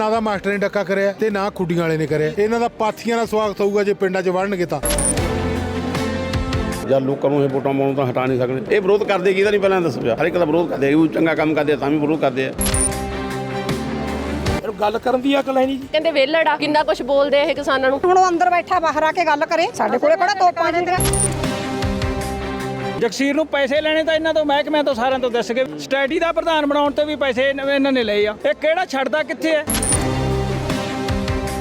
ਨਾ ਦਾ ਮਾਸਟਰ ਨੇ ਡੱਕਾ ਕਰਿਆ ਤੇ ਨਾ ਖੁੱਡੀਆਂ ਵਾਲੇ ਨੇ ਕਰਿਆ। ਇਹਨਾਂ ਦਾ ਪਾਥੀਆਂ ਦਾ ਸਵਾਗਤ ਹੋਊਗਾ ਜੇ ਪਿੰਡਾਂ 'ਚ ਵੜਨਗੇ ਤਾਂ। ਜਦ ਲੋਕਾਂ ਨੂੰ ਇਹ ਵੋਟਾਂ ਪਾਉਣ ਤੋਂ ਹਟਾ ਨਹੀਂ ਸਕਦੇ। ਇਹ ਵਿਰੋਧ ਕਰਦੇ ਕਿਹਦਾ ਨਹੀਂ ਪਹਿਲਾਂ ਦੱਸੋ। ਹਰ ਇੱਕ ਦਾ ਵਿਰੋਧ ਕਰਦੇ। ਉਹ ਚੰਗਾ ਕੰਮ ਕਰਦੇ ਆ ਤਾਂ ਵੀ ਵਿਰੋਧ ਕਰਦੇ ਆ। ਗੱਲ ਕਰਨ ਦੀ ਅਕਲ ਹੈ ਨਹੀਂ ਕਹਿੰਦੇ ਵੇਲੜ ਆ ਕਿੰਨਾ ਕੁਝ ਬੋਲਦੇ ਇਹ ਕਿਸਾਨਾਂ ਨੂੰ। ਹੁਣ ਉਹ ਅੰਦਰ ਬੈਠਾ ਬਾਹਰ ਆ ਕੇ ਗੱਲ ਕਰੇ। ਸਾਡੇ ਕੋਲੇ ਕਿਹੜਾ ਤੋਪਾਂ ਜਾਂਦੀਆਂ? ਜਗਸੀਰ ਨੂੰ ਪੈਸੇ ਲੈਣੇ ਤਾਂ ਇਹਨਾਂ ਤੋਂ ਮਹਿਕਮਿਆਂ ਤੋਂ ਸਾਰਿਆਂ ਤੋਂ ਦੱਸ ਗਏ ਸਟੈਡੀ ਦਾ ਪ੍ਰਧਾਨ ਬਣਾਉਣ ਤੇ ਵੀ ਪੈਸੇ ਇਹਨਾਂ ਇਹਨਾਂ ਨੇ ਲਏ ਆ। ਇਹ ਕਿਹੜਾ ਛੱਡਦਾ ਕਿੱਥੇ ਹੈ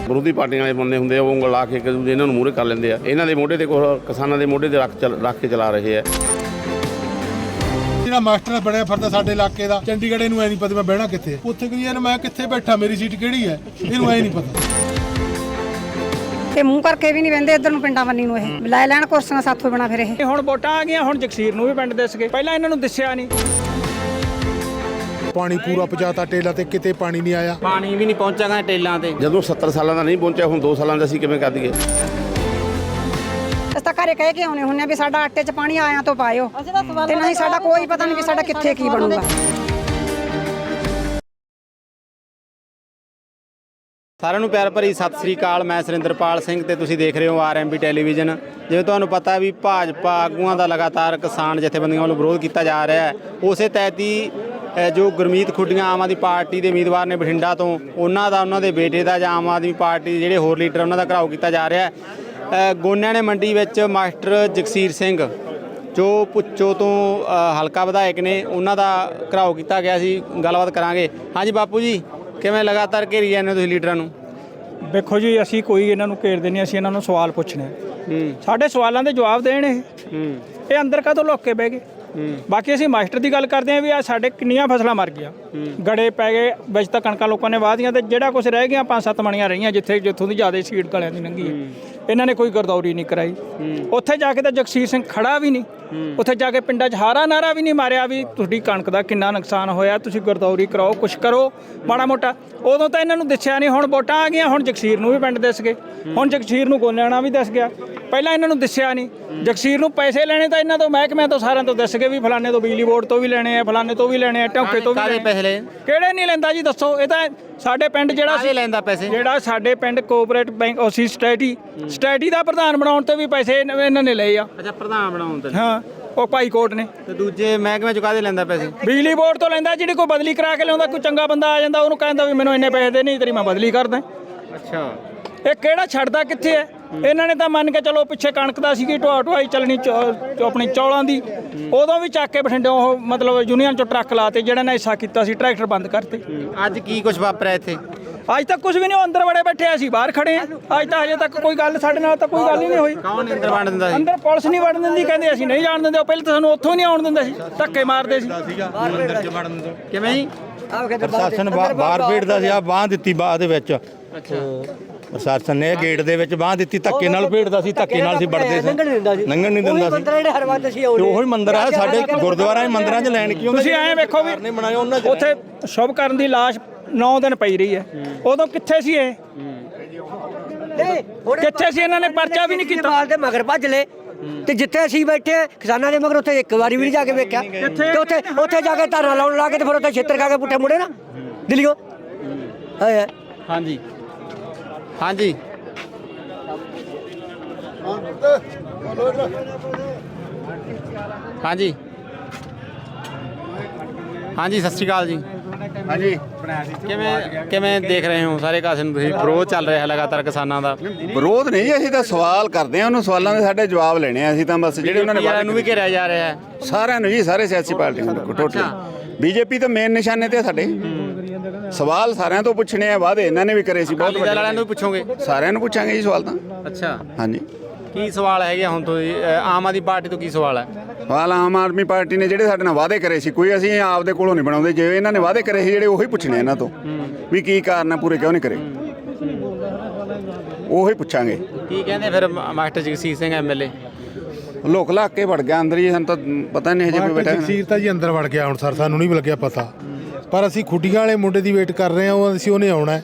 ਵਿਰੋਧੀ ਪਾਰਟੀਆਂ ਵਾਲੇ ਬੰਦੇ ਹੁੰਦੇ ਆ ਉਹ ਉਂਗਲ ਲਾ ਕੇ ਇੱਕ ਦੂਜੇ ਇਹਨਾਂ ਨੂੰ ਮੂਹਰੇ ਕਰ ਲੈਂਦੇ ਆ। ਇਹਨਾਂ ਦੇ ਮੋਢੇ ਤੇ ਕੋਲ ਕਿਸਾਨਾਂ ਦੇ ਮੋਢੇ ਤੇ ਰੱਖ ਚੱਲ- ਰੱਖ ਕੇ ਚਲਾ ਰਹੇ ਆ। ਜਿਹੜਾ ਮਾਸਟਰ ਬਣਿਆ ਫਿਰਦਾ ਸਾਡੇ ਇਲਾਕੇ ਦਾ ਚੰਡੀਗੜ੍ਹ ਇਹਨੂੰ ਐ ਨਹੀਂ ਪਤਾ ਮੈਂ ਬਹਿਣਾ ਕਿੱਥੇ। ਉੱਥੇ ਕੋਈ ਯਾਰ ਮੈਂ ਕਿੱਥੇ ਬੈਠਾ ਮੇਰੀ ਸੀਟ ਕਿਹੜੀ ਹੈ? ਇਹਨੂੰ ਐ ਨਹੀਂ ਪਤਾ। ਤੇ ਮੂੰਹ ਕਰਕੇ ਵੀ ਨਹੀਂ ਵੰਦੇ ਇੱਧਰ ਨੂੰ ਪਿੰਡਾਂ ਬੰਨੀ ਨੂੰ ਇਹ। ਲੈ ਲੈਣ ਕੁਰਸੀਆਂ ਸਾਥੋਂ ਬਣਾ ਫਿਰ ਇਹ। ਇਹ ਹੁਣ ਵੋਟਾਂ ਆ ਗਈਆਂ ਹੁਣ ਜਗਸੀਰ ਨੂੰ ਵੀ ਪਿੰਡ ਦੱਸ ਗਏ। ਪਹਿਲਾਂ ਇਹਨਾਂ ਨੂੰ ਦੱਸਿਆ ਨਹੀਂ। ਪਾਣੀ ਪੂਰਾ ਪਜਾਤਾ ਟੇਲਾ ਤੇ ਕਿਤੇ ਪਾਣੀ ਨਹੀਂ ਆਇਆ। ਪਾਣੀ ਵੀ ਨਹੀਂ ਪਹੁੰਚਾਗਾ ਟੇਲਾਂ ਤੇ। ਜਦੋਂ 70 ਸਾਲਾਂ ਦਾ ਨਹੀਂ ਪਹੁੰਚਿਆ ਹੁਣ 2 ਸਾਲਾਂ ਦਾ ਅਸੀਂ ਕਿਵੇਂ ਕਰ ਦਈਏ ਤਾਂ ਘਰੇ ਕਹਿ ਕੇ ਆਉਣੇ ਹੁੰਨੇ ਵੀ ਸਾਡਾ ਆਟੇ 'ਚ ਪਾਣੀ ਆਇਆਂ ਤੋਂ ਪਾਇਓ। ਤੇ ਨਹੀਂ ਸਾਡਾ ਕੋਈ ਪਤਾ ਨਹੀਂ ਵੀ ਸਾਡਾ ਕਿੱਥੇ ਕੀ ਬਣੂਗਾ। ਸਾਰਿਆਂ ਨੂੰ ਪਿਆਰ ਭਰੀ ਸਤਿ ਸ੍ਰੀ ਅਕਾਲ। ਮੈਂ ਸੁਰਿੰਦਰਪਾਲ ਸਿੰਘ ਤੇ ਤੁਸੀਂ ਦੇਖ ਰਹੇ ਹੋ ਆਰਐਮਬੀ ਟੈਲੀਵਿਜ਼ਨ। ਜਿਵੇਂ ਤੁਹਾਨੂੰ ਪਤਾ ਵੀ ਭਾਜਪਾ ਆਗੂਆਂ ਦਾ ਲਗਾਤਾਰ ਕਿਸਾਨ ਜਥੇਬੰਦੀਆਂ ਵੱਲੋਂ ਵਿਰੋਧ ਕੀਤਾ ਜਾ ਰਿਹਾ ਹੈ। ਉਸੇ ਤਹਿਤ ਹੀ ਜੋ ਗੁਰਮੀਤ ਖੁੱਡੀਆਂ ਆਮ ਆਦਮੀ ਪਾਰਟੀ ਦੇ ਉਮੀਦਵਾਰ ਨੇ ਬਠਿੰਡਾ ਤੋਂ ਉਹਨਾਂ ਦਾ ਉਹਨਾਂ ਦੇ ਬੇਟੇ ਦਾ ਜਾਂ ਆਮ ਆਦਮੀ ਪਾਰਟੀ ਦੇ ਜਿਹੜੇ ਹੋਰ ਲੀਡਰ ਉਹਨਾਂ ਦਾ ਘਰਾਓ ਕੀਤਾ ਜਾ ਰਿਹਾ ਹੈ। ਗੋਨਿਆਂ ਨੇ ਮੰਡੀ ਵਿੱਚ ਮਾਸਟਰ ਜਗਸੀਰ ਸਿੰਘ ਜੋ ਪੁੱਚੋ ਤੋਂ ਹਲਕਾ ਵਿਧਾਇਕ ਨੇ ਉਹਨਾਂ ਦਾ ਘਰਾਓ ਕੀਤਾ ਗਿਆ ਸੀ ਗੱਲਬਾਤ ਕਰਾਂਗੇ। ਹਾਂਜੀ ਬਾਪੂ ਜੀ ਕਿਵੇਂ ਲਗਾਤਾਰ ਘੇਰੀ ਜਾਂਦੇ ਤੁਸੀਂ ਲੀਡਰਾਂ ਨੂੰ? ਵੇਖੋ ਜੀ ਅਸੀਂ ਕੋਈ ਇਹਨਾਂ ਨੂੰ ਘੇਰਦੇ ਨਹੀਂ ਅਸੀਂ ਇਹਨਾਂ ਨੂੰ ਸਵਾਲ ਪੁੱਛਣੇ ਸਾਡੇ ਸਵਾਲਾਂ ਦੇ ਜਵਾਬ ਦੇਣ ਇਹ ਅੰਦਰ ਕਾਹਤੋਂ ਲੁੱਕ ਕੇ ਬਹਿ ਗਏ? ਬਾਕੀ ਅਸੀਂ ਮਾਸਟਰ ਦੀ ਗੱਲ ਕਰਦੇ ਆਂ ਵੀ ਆ ਸਾਡੇ ਕਿੰਨੀਆਂ ਫਸਲਾਂ ਮਰ ਗਈਆਂ। ਗੜੇ ਪੈ ਗਏ ਵਿੱਚ ਤਾਂ ਕਣਕਾਂ ਲੋਕਾਂ ਨੇ ਵਾਧੀਆਂ ਤੇ ਜਿਹੜਾ ਕੁਝ ਰਹਿ ਗਿਆ ਪੰਜ ਸੱਤ ਮਣੀਆਂ ਰਹੀਆਂ ਜਿੱਥੇ ਜਿੱਥੋਂ ਦੀ ਜ਼ਿਆਦਾ ਸੀਡ ਕਲਿਆਂ ਦੀ ਲੰਗੀ ਹੈ। ਇਹਨਾਂ ਨੇ ਕੋਈ ਗਰਦੌਰੀ ਨਹੀਂ ਕਰਾਈ। ਉੱਥੇ ਜਾ ਕੇ ਤਾਂ ਜਗਸੀਰ ਸਿੰਘ ਖੜਾ ਵੀ ਨਹੀਂ। ਉੱਥੇ ਜਾ ਕੇ ਪਿੰਡਾਂ 'ਚ ਹਾਰਾ ਨਾਰਾ ਵੀ ਨਹੀਂ ਮਾਰਿਆ ਵੀ ਤੁਹਾਡੀ ਕਣਕ ਦਾ ਕਿੰਨਾ ਨੁਕਸਾਨ ਹੋਇਆ ਤੁਸੀਂ ਗਰਦੌਰੀ ਕਰਾਓ ਕੁਛ ਕਰੋ ਮਾੜਾ ਮੋਟਾ। ਉਦੋਂ ਤਾਂ ਇਹਨਾਂ ਨੂੰ ਦੱਸਿਆ ਨਹੀਂ ਹੁਣ ਵੋਟਾਂ ਆ ਗਈਆਂ ਹੁਣ ਜਗਸੀਰ ਨੂੰ ਵੀ ਪਿੰਡ ਦਿਸ ਗਏ। ਹੁਣ ਜਗਸੀਰ ਨੂੰ ਗੋਨਿਆਣਾ ਵੀ ਦਿਸ ਗਿਆ। ਪਹਿਲਾਂ ਇਹਨਾਂ ਨੂੰ ਦੱਸਿਆ ਨਹੀਂ। ਜਗਸੀਰ ਨੂੰ ਪੈਸੇ ਲੈਣੇ ਤਾਂ ਇਹਨਾਂ ਤੋਂ ਮਹਿਕਮਿਆਂ ਤੋਂ ਸਾਰਿਆਂ ਤੋਂ ਦੱਸ ਗਏ ਵੀ ਫਲਾਣੇ ਤੋਂ ਬਿਜਲੀ ਬੋਰਡ ਤੋਂ ਵੀ ਲੈਣੇ ਆ ਫਲਾਣੇ ਤੋਂ ਵੀ ਲੈਣੇ ਆ ਟੌਕੇ ਤੋਂ ਵੀ ਆ। ਪੈਸੇ ਲਏ? ਕਿਹੜੇ ਨਹੀਂ ਲੈਂਦਾ ਜੀ ਦੱਸੋ। ਇਹ ਤਾਂ ਸਾਡੇ ਪਿੰਡ ਜਿਹੜਾ ਲੈਂਦਾ ਪੈਸੇ? ਜਿਹੜਾ ਸਾਡੇ ਪਿੰਡ ਕੋਆਪਰੇਟ ਬੈਂਕ ਓਸੀ ਸਟੈਟੀ ਸਟੈਟੀ ਦਾ ਪ੍ਰਧਾਨ ਬਣਾਉਣ ਤੇ ਵੀ ਪੈਸੇ ਇਹਨਾਂ ਇਹਨਾਂ ਨੇ ਲਏ ਆ। ਅੱਛਾ ਪ੍ਰਧਾਨ ਬਣਾਉਣ ਤੇ। ਹਾਂ ਉਹ ਭਾਈ ਕੋਟ ਨੇ। ਤੇ ਦੂਜੇ ਮਹਿਕਮੇ ਚ ਕਾਹਦੇ ਲੈਂਦਾ ਪੈਸੇ? ਬਿਜਲੀ ਬੋਰਡ ਤੋਂ ਲੈਂਦਾ ਜਿਹੜੀ ਕੋਈ ਬਦਲੀ ਕਰਾ ਕੇ ਲਿਆਉਂਦਾ ਕੋਈ ਚੰਗਾ ਬੰਦਾ ਆ ਜਾਂਦਾ ਉਹਨੂੰ ਕਹਿੰਦਾ ਵੀ ਮੈਨੂੰ ਇੰਨੇ ਪੈਸੇ ਦੇ ਨਹੀਂ ਤੇਰੀ ਮੈਂ ਬਦਲੀ ਕਰਦਾ। ਅੱਛਾ। ਇਹ ਕਿਹੜਾ ਛੱਡਦਾ ਕਿੱਥੇ ਹੈ? ਇਹਨਾਂ ਨੇ ਤਾਂ ਮੰਨ ਕੇ ਚਲੋ ਪਿੱਛੇ ਕਣਕ ਦਾ ਸੀਗੀ ਢੋਆ ਢੋਆਈ ਚੱਲਣੀ ਚੌ- ਆਪਣੀ ਚੌਲਾਂ ਦੀ ਉਦੋਂ ਵੀ ਚੱਕ ਕੇ ਬਠਿੰਡੇ ਉਹ ਮਤਲਬ ਯੂਨੀਅਨ ਚੋਂ ਟਰੱਕ ਲਾਤੇ ਜਿਹੜਾ ਨੇ ਹਿੱਸਾ ਕੀਤਾ ਸੀ ਟਰੈਕਟਰ ਬੰਦ ਕਰਤੇ। ਅੱਜ ਕੀ ਕੁਝ ਵਾਪਰਿਆ ਇੱਥੇ? ਅੱਜ ਤੱਕ ਕੁਝ ਵੀ ਨਹੀਂ ਉਹ ਅੰਦਰ ਬੜੇ ਬੈਠੇ ਆ, ਅਸੀਂ ਬਾਹਰ ਖੜੇ ਆ। ਅੱਜ ਤਾਂ ਹਜੇ ਤੱਕ ਕੋਈ ਗੱਲ ਸਾਡੇ ਨਾਲ ਤਾਂ ਕੋਈ ਗੱਲ ਹੀ ਨਹੀਂ ਹੋਈ। ਕੌਣ ਅੰਦਰ ਵੰਡ ਦਿੰਦਾ ਸੀ? ਅੰਦਰ ਪੁਲਿਸ ਨਹੀਂ ਵੜਨ ਦਿੰਦੀ ਕਹਿੰਦੇ ਅਸੀਂ ਨਹੀਂ ਜਾਣ ਦਿੰਦੇ ਉਹ ਪਹਿਲਾਂ ਤਾਂ ਸਾਨੂੰ ਉੱਥੋਂ ਹੀ ਨਹੀਂ ਆਉਣ ਦਿੰਦੇ ਸੀ ਧੱਕੇ ਮਾਰਦੇ ਸੀ। ਕਿਵੇਂ ਜੀ? ਪ੍ਰਸ਼ਾਸਨ ਬਾ- ਬਾਹਰ ਭੇੜਦਾ ਸੀ ਆ ਬਾਹ ਦਿੱਤੀ ਬਾਹ ਦੇ ਵਿੱਚ। ਅੱਛਾ। ਪ੍ਰਸ਼ਾਸਨ ਨੇ ਗੇਟ ਦੇ ਵਿੱਚ ਬਾਹ ਦਿੱਤੀ ਧੱਕੇ ਨਾਲ ਭੇੜਦਾ ਸੀ ਧੱਕੇ ਨਾਲ ਸੀ ਵੜਦੇ ਸੀ। ਲੰਘਣ ਨਹੀਂ ਦਿੰਦਾ ਸੀ। ਤੇ ਉਹੀ ਮੰਦਿਰ ਆ ਸਾਡੇ ਗੁਰਦੁਆਰਾ ਦੇ ਮੰਦਿਰਾਂ 'ਚ ਲੈਣ ਕੀ ਹੁੰਦੀ ਤੁਸੀਂ ਐਂ ਵੇਖੋ ਵੀ ਨੇ ਬਣਾਏ ਉਹਨਾਂ ਉੱਥੇ ਸ਼ੁਭ ਕਰਨ ਦੀ ਲਾਸ਼ 9 ਦਿਨ ਪਈ ਰਹੀ ਹੈ। ਉਦੋਂ ਕਿੱਥੇ ਸੀ ਇਹ? ਕਿੱਥੇ ਸੀ ਇਹਨਾਂ ਨੇ ਪਰਚਾ ਵੀ ਨਹੀਂ ਕੀਤਾ? ਦੇ ਮਗਰ ਭੱਜ ਲਏ। ਤੇ ਜਿੱਥੇ ਅਸੀਂ ਬੈਠੇ ਆ, ਕਿਸਾਨਾਂ ਦੇ ਮਗਰ ਉੱਥੇ ਇੱਕ ਵਾਰੀ ਵੀ ਨਹੀਂ ਜਾ ਕੇ ਵੇਖਿਆ। ਤੇ ਉੱਥੇ ਉੱਥੇ ਜਾ ਕੇ ਧਰਨਾ ਲਾਉਣ ਲਾ ਕੇ ਤੇ ਫਿਰ ਉੱਥੇ ਛੇਤਰ ਖਾ ਕੇ ਪੁੱਠੇ ਮੁੜੇ ਨਾ। ਦਿੱਲੀੋਂ ਹਾਏ। ਹਾਂਜੀ। ਹਾਂਜੀ। ਹਾਂਜੀ। ਹਾਂਜੀ ਸਤਿ ਸ਼੍ਰੀ ਅਕਾਲ ਜੀ। ਹਾਂਜੀ। ਕਿਵੇਂ ਕਿਵੇਂ ਦੇਖ ਰਹੇ ਹੋ? ਸਾਰੇ ਕਾਸੇ ਨੂੰ ਤੁਸੀਂ ਵਿਰੋਧ ਚੱਲ ਰਿਹਾ ਹੈ ਲਗਾਤਾਰ ਕਿਸਾਨਾਂ ਦਾ। ਵਿਰੋਧ ਨਹੀਂ ਅਸੀਂ ਤਾਂ ਸਵਾਲ ਕਰਦੇ ਆ ਉਹਨੂੰ ਸਵਾਲਾਂ ਦੇ ਸਾਡੇ ਜਵਾਬ ਲੈਣੇ ਆ ਅਸੀਂ ਤਾਂ ਬਸ ਜਿਹੜੇ ਉਹਨਾਂ ਨੇ ਯਾਰਾਂ ਨੂੰ ਵੀ ਘੇਰਿਆ ਜਾ ਰਿਹਾ ਹੈ। ਸਾਰਿਆਂ ਨੂੰ ਜੀ ਸਾਰੇ ਸਿਆਸੀ ਪਾਰਟੀਆਂ ਨੂੰ ਟੋਟਲ। ਬੀਜੇਪੀ ਤਾਂ ਮੇਨ ਨਿਸ਼ਾਨੇ ਤੇ ਆ ਸਾਡੇ। ਸਵਾਲ ਸਾਰਿਆਂ ਤੋਂ ਪੁੱਛਣੇ ਆ ਵਾਅਦੇ ਇਹਨਾਂ ਨੇ ਵੀ ਕਰੇ ਸੀ ਬਹੁਤ ਦਲ ਵਾਲਿਆਂ ਵੱਡੇ ਨੂੰ ਵੀ ਪੁੱਛੋਗੇ? ਸਾਰਿਆਂ ਨੂੰ ਪੁੱਛਾਂਗੇ ਜੀ ਸਵਾਲ ਤਾਂ। ਅੱਛਾ। ਹਾਂਜੀ। ਕੀ ਸਵਾਲ ਹੈਗੇ ਹੁਣ ਤੋਂ? ਆਮ ਆਦਮੀ ਪਾਰਟੀ ਤੋਂ ਕੀ ਸਵਾਲ ਹੈ ਸਵਾਲ ਆਮ ਆਦਮੀ ਪਾਰਟੀ ਨੇ ਜਿਹੜੇ ਸਾਡੇ ਨਾਲ ਵਾਅਦੇ ਕਰੇ ਸੀ ਕੋਈ ਅਸੀਂ ਆਪਦੇ ਕੋਲੋਂ ਨਹੀਂ ਬਣਾਉਂਦੇ। ਜੇ ਇਹਨਾਂ ਨੇ ਵਾਅਦੇ ਕਰੇ ਸੀ ਜਿਹੜੇ ਉਹੀ ਪੁੱਛਣੇ ਇਹਨਾਂ ਤੋਂ ਵੀ ਕੀ ਕਾਰਨ ਹੈ ਪੂਰੇ ਕਿਉਂ ਨਹੀਂ ਕਰੇ? ਉਹੀ ਪੁੱਛਾਂਗੇ। ਕੀ ਕਹਿੰਦੇ ਫਿਰ ਮਾਸਟਰ ਜਗਸੀਰ ਸਿੰਘ ਐਮਐਲਏ ਲੋਕ ਲਾ ਕੇ ਵੜ ਗਿਆ ਅੰਦਰ ਹੀ ਸਾਨੂੰ ਤਾਂ ਪਤਾ ਨਹੀਂ ਹਜੇ ਵੀ ਬੈਠਾ। ਜਗਸੀਰ ਤਾਂ ਜੀ ਅੰਦਰ ਵੜ ਗਿਆ ਹੁਣ ਸਰ ਸਾਨੂੰ ਨਹੀਂ ਲੱਗਿਆ ਪਤਾ। ਪਰ ਅਸੀਂ ਖੁੱਡੀਆਂ ਵਾਲੇ ਮੁੰਡੇ ਦੀ ਵੇਟ ਕਰ ਰਹੇ ਹਾਂ ਉਹ ਅਸੀਂ ਉਹਨੇ ਆਉਣਾ।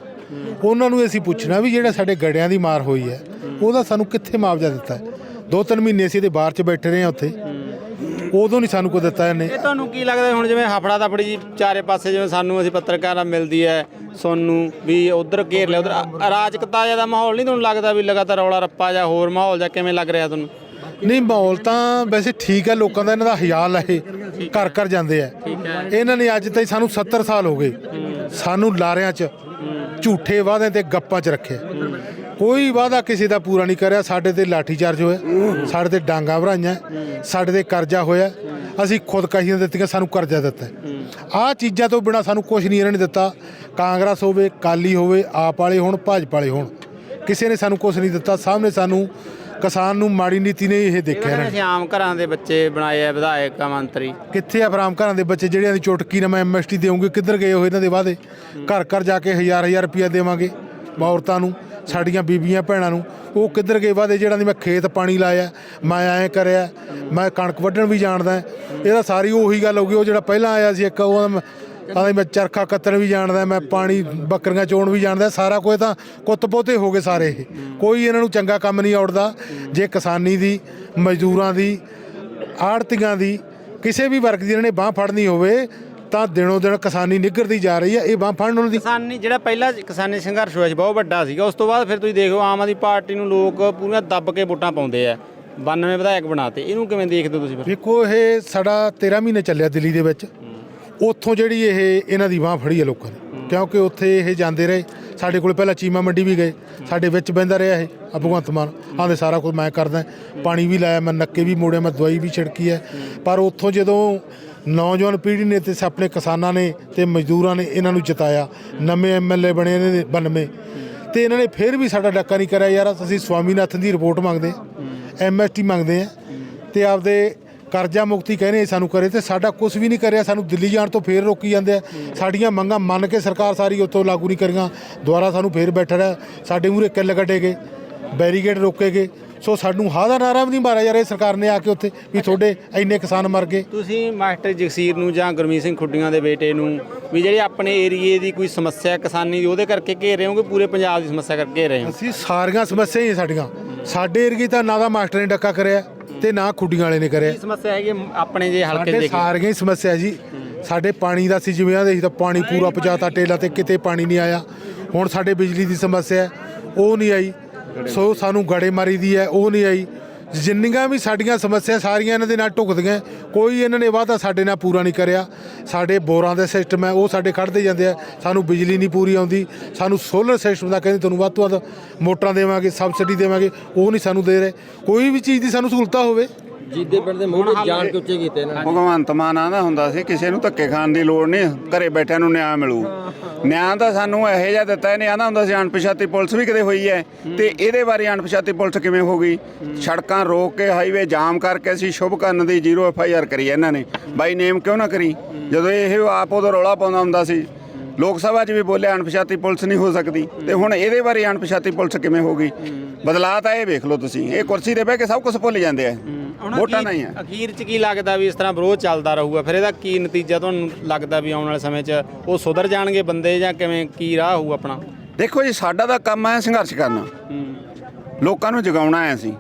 ਉਹਨਾਂ ਨੂੰ ਅਸੀਂ ਪੁੱਛਣਾ ਵੀ ਜਿਹੜਾ ਸਾਡੇ ਗੜਿਆਂ ਦੀ ਮਾਰ ਹੋਈ ਹੈ ਉਹਦਾ ਸਾਨੂੰ ਕਿੱਥੇ ਮੁਆਵਜ਼ਾ ਦਿੱਤਾ ਦੋ ਤਿੰਨ ਮਹੀਨੇ ਅਸੀਂ ਇਹਦੇ ਬਾਹਰ 'ਚ ਬੈਠੇ ਰਹੇ ਹਾਂ ਉੱਥੇ। ਉਦੋਂ ਨਹੀਂ ਸਾਨੂੰ ਕੋਈ ਦਿੱਤਾ ਇਹਨੇ। ਇਹ ਤੁਹਾਨੂੰ ਕੀ ਲੱਗਦਾ ਹੁਣ ਜਿਵੇਂ ਹਫੜਾ ਦਫੜੀ ਜੀ ਚਾਰੇ ਪਾਸੇ ਜਿਵੇਂ ਸਾਨੂੰ ਅਸੀਂ ਪੱਤਰਕਾਰਾਂ ਮਿਲਦੀ ਹੈ ਸੋਨੂੰ ਵੀ ਉਧਰ ਘੇਰ ਲਿਆ ਉਧਰ ਅਰਾਜਕਤਾ ਜਿਹਾ ਦਾ ਮਾਹੌਲ ਨਹੀਂ ਤੁਹਾਨੂੰ ਲੱਗਦਾ ਵੀ ਲਗਾਤਾਰ ਰੌਲਾ ਰੱਪਾ ਜਾਂ ਹੋਰ ਮਾਹੌਲ ਜਾਂ ਕਿਵੇਂ ਲੱਗ ਰਿਹਾ ਤੁਹਾਨੂੰ? ਨਹੀਂ ਮਾਹੌਲ ਤਾਂ ਵੈਸੇ ਠੀਕ ਹੈ ਲੋਕਾਂ ਦਾ ਇਹਨਾਂ ਦਾ ਹਯਾਲ ਹੈ। ਘਰ ਘਰ ਜਾਂਦੇ ਆ। ਇਹਨਾਂ ਨੇ ਅੱਜ ਤਾਈਂ ਸਾਨੂੰ 70 ਸਾਲ ਹੋ ਗਏ। ਸਾਨੂੰ ਲਾਰਿਆਂ 'ਚ ਝੂਠੇ ਵਾਅਦਿਆਂ ਤੇ ਗੱਪਾਂ 'ਚ ਰੱਖਿਆ। ਕੋਈ ਵਾਅਦਾ ਕਿਸੇ ਦਾ ਪੂਰਾ ਨਹੀਂ ਕਰਿਆ। ਸਾਡੇ ਤੇ ਲਾਠੀ ਚਾਰਜ ਹੋਇਆ। ਸਾਡੇ ਤੇ ਡਾਂਗਾ ਭਰਾਈਆਂ ਸਾਡੇ ਤੇ ਕਰਜ਼ਾ ਹੋਇਆ। ਅਸੀਂ ਖੁਦਕਸ਼ੀਆਂ ਦਿੱਤੀਆਂ ਸਾਨੂੰ ਕਰਜ਼ਾ ਦਿੱਤਾ। ਆਹ ਚੀਜ਼ਾਂ ਤੋਂ ਬਿਨਾ ਸਾਨੂੰ ਕੁਝ ਨਹੀਂ ਇਹਨਾਂ ਨੇ ਦਿੱਤਾ। ਕਾਂਗਰਸ ਹੋਵੇ ਕਾਲੀ ਹੋਵੇ ਆਪ ਵਾਲੇ ਹੋਣ ਭਾਜਪਾ ਵਾਲੇ ਹੋਣ। ਕਿਸੇ ਨੇ ਸਾਨੂੰ ਕੁਝ ਨਹੀਂ ਦਿੱਤਾ। ਸਾਹਮਣੇ ਸਾਨੂੰ ਕਿਸਾਨ ਨੂੰ ਮਾੜੀ ਨੀਤੀ ਨੇ ਇਹ ਦੇਖਿਆ ਇਹਨਾਂ ਨੇ। ਅਸੀਂ ਆਮ ਘਰਾਂ ਦੇ ਬੱਚੇ ਬਣਾਏ ਆ ਵਿਧਾਇਕ ਆ ਮੰਤਰੀ। ਕਿੱਥੇ ਆ ਫਰਾਮ ਘਰਾਂ ਦੇ ਬੱਚੇ? ਜਿਹੜਿਆਂ ਦੀ ਚੁਟਕੀ ਨਾਲ ਮੈਂ ਐਮਐਸਟੀ ਦੇਵਾਂਗੇ ਕਿੱਧਰ ਗਏ ਹੋਏ ਇਹਨਾਂ ਦੇ ਵਾਅਦੇ? ਘਰ ਘਰ ਜਾ ਕੇ ਹਜ਼ਾਰ ਹਜ਼ਾਰ ਰੁਪਇਆ ਦੇਵਾਂਗੇ ਔਰਤਾਂ ਨੂੰ ਸਾਡੀਆਂ ਬੀਬੀਆਂ ਭੈਣਾਂ ਨੂੰ। ਉਹ ਕਿੱਧਰ ਗਏ ਵਾਅਦੇ? ਜਿਹੜਾ ਦੀ ਮੈਂ ਖੇਤ ਪਾਣੀ ਲਾਇਆ ਮੈਂ ਐਂ ਕਰਿਆ ਮੈਂ ਕਣਕ ਵੱਢਣ ਵੀ ਜਾਣਦਾ। ਇਹਦਾ ਸਾਰੀ ਉਹੀ ਗੱਲ ਹੋ ਗਈ ਉਹ ਜਿਹੜਾ ਪਹਿਲਾਂ ਆਇਆ ਸੀ ਇੱਕ ਉਹ ਆਂਦਾ ਮੈਂ ਚਰਖਾ ਕੱਤਣ ਵੀ ਜਾਣਦਾ ਮੈਂ ਪਾਣੀ ਬੱਕਰੀਆਂ ਚੋਣ ਵੀ ਜਾਣਦਾ ਸਾਰਾ ਕੁਝ ਤਾਂ ਕੁੱਤ ਪੋਤੇ ਹੋ ਗਏ ਸਾਰੇ ਇਹ। ਕੋਈ ਇਹਨਾਂ ਨੂੰ ਚੰਗਾ ਕੰਮ ਨਹੀਂ ਆਉੜਦਾ ਜੇ ਕਿਸਾਨੀ ਦੀ ਮਜ਼ਦੂਰਾਂ ਦੀ ਆੜਤੀਆਂ ਦੀ ਕਿਸੇ ਵੀ ਵਰਗ ਦੀ ਇਹਨਾਂ ਨੇ ਬਾਹ ਫੜਨੀ ਹੋਵੇ ਤਾਂ ਦਿਨੋਂ ਦਿਨ ਕਿਸਾਨੀ ਨਿੱਘਰਦੀ ਜਾ ਰਹੀ ਹੈ ਇਹ ਬਾਹ ਫੜਨ ਉਹਨਾਂ ਦੀ ਕਿਸਾਨੀ ਜਿਹੜਾ ਪਹਿਲਾ ਕਿਸਾਨੀ ਸੰਘਰਸ਼ ਹੋਇਆ ਸੀ ਬਹੁਤ ਵੱਡਾ ਸੀਗਾ। ਉਸ ਤੋਂ ਬਾਅਦ ਫਿਰ ਤੁਸੀਂ ਦੇਖੋ ਆਮ ਆਦਮੀ ਪਾਰਟੀ ਨੂੰ ਲੋਕ ਪੂਰੀਆਂ ਦੱਬ ਕੇ ਵੋਟਾਂ ਪਾਉਂਦੇ ਆ। 92 ਵਿਧਾਇਕ ਬਣਾਤੇ। ਇਹਨੂੰ ਕਿਵੇਂ ਦੇਖਦੇ ਹੋ ਤੁਸੀਂ ਫਿਰ? ਵੇਖੋ ਇਹ ਸਾਡਾ 13 ਮਹੀਨੇ ਚੱਲਿਆ ਦਿੱਲੀ ਦੇ ਵਿੱਚ। ਉੱਥੋਂ ਜਿਹੜੀ ਇਹ ਇਹਨਾਂ ਦੀ ਬਾਹ ਫੜੀ ਹੈ ਲੋਕਾਂ ਨੇ। ਕਿਉਂਕਿ ਉੱਥੇ ਇਹ ਜਾਂਦੇ ਰਹੇ। ਸਾਡੇ ਕੋਲ ਪਹਿਲਾਂ ਚੀਮਾ ਮੰਡੀ ਵੀ ਗਏ। ਸਾਡੇ ਵਿੱਚ ਬਹਿੰਦਾ ਰਿਹਾ ਇਹ ਆ ਭਗਵੰਤ ਮਾਨ ਆਂਦੇ ਸਾਰਾ ਕੁਝ ਮੈਂ ਕਰਦਾ। ਪਾਣੀ ਵੀ ਲਾਇਆ ਮੈਂ ਨੱਕੇ ਵੀ ਮੋੜਿਆ ਮੈਂ ਦਵਾਈ ਵੀ ਛਿੜਕੀ ਹੈ। ਪਰ ਉੱਥੋਂ ਜਦੋਂ ਨੌਜਵਾਨ ਪੀੜ੍ਹੀ ਨੇ ਤੇ ਆਪਣੇ ਕਿਸਾਨਾਂ ਨੇ ਤੇ ਮਜ਼ਦੂਰਾਂ ਨੇ ਇਹਨਾਂ ਨੂੰ ਜਿਤਾਇਆ ਨਵੇਂ ਐਮਐਲਏ ਬਣੇ ਦੇ 92 ਤੇ ਇਹਨਾਂ ਨੇ ਫਿਰ ਵੀ ਸਾਡਾ ਡੱਕਾ ਨਹੀਂ ਕਰਿਆ ਯਾਰ ਅਸੀਂ ਸਵਾਮੀਨਾਥਨ ਦੀ ਰਿਪੋਰਟ ਮੰਗਦੇ ਐਮਐਸਟੀ ਮੰਗਦੇ ਆ ਤੇ ਆਪਦੇ ਕਰਜ਼ਾ ਮੁਕਤੀ ਕਹਿੰਦੇ ਸਾਨੂੰ ਕਰੇ ਤੇ ਸਾਡਾ ਕੁਝ ਵੀ ਨਹੀਂ ਕਰਿਆ, ਸਾਨੂੰ ਦਿੱਲੀ ਜਾਣ ਤੋਂ ਫੇਰ ਰੋਕੀ ਜਾਂਦੇ ਆ। ਸਾਡੀਆਂ ਮੰਗਾਂ ਮੰਨ ਕੇ ਸਰਕਾਰ ਸਾਰੀ ਉੱਥੋਂ ਲਾਗੂ ਨਹੀਂ ਕਰੀਆਂ। ਦੁਬਾਰਾ ਸਾਨੂੰ ਫੇਰ ਬੈਠਾ ਰਿਹਾ। ਸਾਡੇ ਮੂਹਰੇ ਕਿੱਲ ਕੱਢੇ ਗਏ, ਬੈਰੀਕੇਡ ਰੋਕੇ ਗਏ। ਸੋ ਸਾਨੂੰ ਹਾਂ ਦਾ ਨਾਰਾ ਵੀ ਨਹੀਂ ਮਾਰਿਆ ਯਾਰ ਇਹ ਸਰਕਾਰ ਨੇ ਆ ਕੇ ਉੱਥੇ ਵੀ ਤੁਹਾਡੇ ਇੰਨੇ ਕਿਸਾਨ ਮਰ ਗਏ। ਤੁਸੀਂ ਮਾਸਟਰ ਜਗਸੀਰ ਨੂੰ ਜਾਂ ਗੁਰਮੀਤ ਸਿੰਘ ਖੁੱਡੀਆਂ ਦੇ ਬੇਟੇ ਨੂੰ ਵੀ ਜਿਹੜੇ ਆਪਣੇ ਏਰੀਏ ਦੀ ਕੋਈ ਸਮੱਸਿਆ ਕਿਸਾਨੀ ਦੀ ਉਹਦੇ ਕਰਕੇ ਘੇਰ ਰਹੇ ਹੋ ਕਿ ਪੂਰੇ ਪੰਜਾਬ ਦੀ ਸਮੱਸਿਆ ਕਰਕੇ ਘੇਰ ਰਹੇ ਹੋ? ਅਸੀਂ ਸਾਰੀਆਂ ਸਮੱਸਿਆਵਾਂ ਹੀ ਸਾਡੀਆਂ। ਸਾਡੇ ਏਰੀਏ ਤਾਂ ਨਾ ਦਾ ਮਾਸਟਰ ਨੇ ਡੱਕਾ ਕਰਿਆ ਤੇ ਨਾ ਖੁੱਡੀਆਂ ਵਾਲੇ ਨੇ ਕਰਿਆ। ਕੀ ਸਮੱਸਿਆ ਹੈਗੀ ਆਪਣੇ ਜੇ ਹਲਕੇ ਦੇਖੀਏ? ਸਾਰੀਆਂ ਹੀ ਸਮੱਸਿਆ ਜੀ। ਸਾਡੇ ਪਾਣੀ ਦਾ ਸੀ ਜਿਵੇਂ ਆਦੇ ਸੀ ਤਾਂ ਪਾਣੀ ਪੂਰਾ ਪਹੁੰਚਾਤਾ ਟੇਲਾ ਤੇ ਕਿਤੇ ਪਾਣੀ ਨਹੀਂ ਆਇਆ। ਹੁਣ ਸਾਡੇ ਬਿਜਲੀ ਦੀ ਸਮੱਸਿਆ ਉਹ ਨਹੀਂ ਆਈ। ਸੋ ਸਾਨੂੰ ਗੜੇ ਮਾਰੀ ਦੀ ਹੈ ਉਹ ਨਹੀਂ ਆਈ। ਜਿੰਨੀਆਂ ਵੀ ਸਾਡੀਆਂ ਸਮੱਸਿਆ ਸਾਰੀਆਂ ਇਹਨਾਂ ਦੇ ਨਾਲ ਢੁਕਦੀਆਂ। ਕੋਈ ਇਹਨਾਂ ਨੇ ਵਾਅਦਾ ਸਾਡੇ ਨਾਲ ਪੂਰਾ ਨਹੀਂ ਕਰਿਆ। ਸਾਡੇ ਬੋਰਾਂ ਦੇ ਸਿਸਟਮ ਹੈ ਉਹ ਸਾਡੇ ਖੜਦੇ ਜਾਂਦੇ ਆ। ਸਾਨੂੰ ਬਿਜਲੀ ਨਹੀਂ ਪੂਰੀ ਆਉਂਦੀ। ਸਾਨੂੰ ਸੋਲਰ ਸਿਸਟਮ ਦਾ ਕਹਿੰਦੇ ਤੁਹਾਨੂੰ ਵੱਧ ਤੋਂ ਵੱਧ ਮੋਟਰਾਂ ਦੇਵਾਂਗੇ ਸਬਸਿਡੀ ਦੇਵਾਂਗੇ ਉਹ ਨਹੀਂ ਸਾਨੂੰ ਦੇ ਰਹੇ। ਕੋਈ ਵੀ ਚੀਜ਼ ਦੀ ਸਾਨੂੰ ਸਹੂਲਤਾਂ ਹੋਵੇ। ਜਿੱਦੇ ਪਿੰਡ ਦੇ ਮੂੰਹ ਤੇ ਜਾਣ ਕੇ ਉੱਚੇ ਕੀਤੇ ਇਹਨਾਂ ਨੇ। ਭਗਵੰਤ ਮਾਨ ਆਂਦਾ ਹੁੰਦਾ ਸੀ ਕਿਸੇ ਨੂੰ ਧੱਕੇ ਖਾਣ ਦੀ ਲੋੜ ਨਹੀਂ ਘਰੇ ਬੈਠਿਆਂ ਨੂੰ ਨਿਆਂ ਮਿਲੂ। ਨਿਆਂ ਤਾਂ ਸਾਨੂੰ ਇਹੋ ਜਿਹਾ ਦਿੱਤਾ ਇਹਨੇ ਆਂਦਾ ਹੁੰਦਾ ਸੀ ਅਣਪਛਾਤੀ ਪੁਲਿਸ ਵੀ ਕਿਤੇ ਹੋਈ ਹੈ। ਤੇ ਇਹਦੇ ਬਾਰੇ ਅਣਪਛਾਤੀ ਪੁਲਿਸ ਕਿਵੇਂ ਹੋ ਗਈ? ਸੜਕਾਂ ਰੋਕ ਕੇ ਹਾਈਵੇ ਜਾਮ ਕਰਕੇ ਅਸੀਂ ਸ਼ੁਭ ਕਰਨ ਦੀ ਜ਼ੀਰੋ ਐਫ ਆਈ ਆਰ ਕਰੀ ਇਹਨਾਂ ਨੇ। ਬਾਈ ਨੇਮ ਕਿਉਂ ਨਾ ਕਰੀ? ਜਦੋਂ ਇਹ ਆਪ ਉਦੋਂ ਰੌਲਾ ਪਾਉਂਦਾ ਹੁੰਦਾ ਸੀ ਲੋਕ ਸਭਾ 'ਚ ਵੀ ਬੋਲਿਆ ਅਣਪਛਾਤੀ ਪੁਲਿਸ ਨਹੀਂ ਹੋ ਸਕਦੀ। ਤੇ ਹੁਣ ਇਹਦੇ ਬਾਰੇ ਅਣਪਛਾਤੀ ਪੁਲਿਸ ਕਿਵੇਂ ਹੋ ਗਈ ਬਦਲਾਅ ਤਾਂ ਇਹ ਵੇਖ ਲਓ ਤੁਸੀਂ। ਇਹ ਕੁਰਸੀ ਤੇ ਬਹਿ ਕੇ ਸਭ ਕੁਝ ਭੁੱਲ ਜਾਂਦੇ ਆ। ਵੋਟਾਂ ਨਹੀਂ ਆ। ਅਖੀਰ 'ਚ ਕੀ ਲੱਗਦਾ ਵੀ ਇਸ ਤਰ੍ਹਾਂ ਵਿਰੋਧ ਚੱਲਦਾ ਰਹੂਗਾ? ਫਿਰ ਇਹਦਾ ਕੀ ਨਤੀਜਾ ਤੁਹਾਨੂੰ ਲੱਗਦਾ ਵੀ ਆਉਣ ਵਾਲੇ ਸਮੇਂ 'ਚ ਉਹ ਸੁਧਰ ਜਾਣਗੇ ਬੰਦੇ ਜਾਂ ਕਿਵੇਂ ਕੀ ਰਾਹ ਹੋਊ ਆਪਣਾ? ਦੇਖੋ ਜੀ ਸਾਡਾ ਤਾਂ ਕੰਮ ਹੈ ਸੰਘਰਸ਼ ਕਰਨਾ। ਲੋਕਾਂ ਨੂੰ ਜਗਾਉਣਾ ਹੈ ਅਸੀਂ।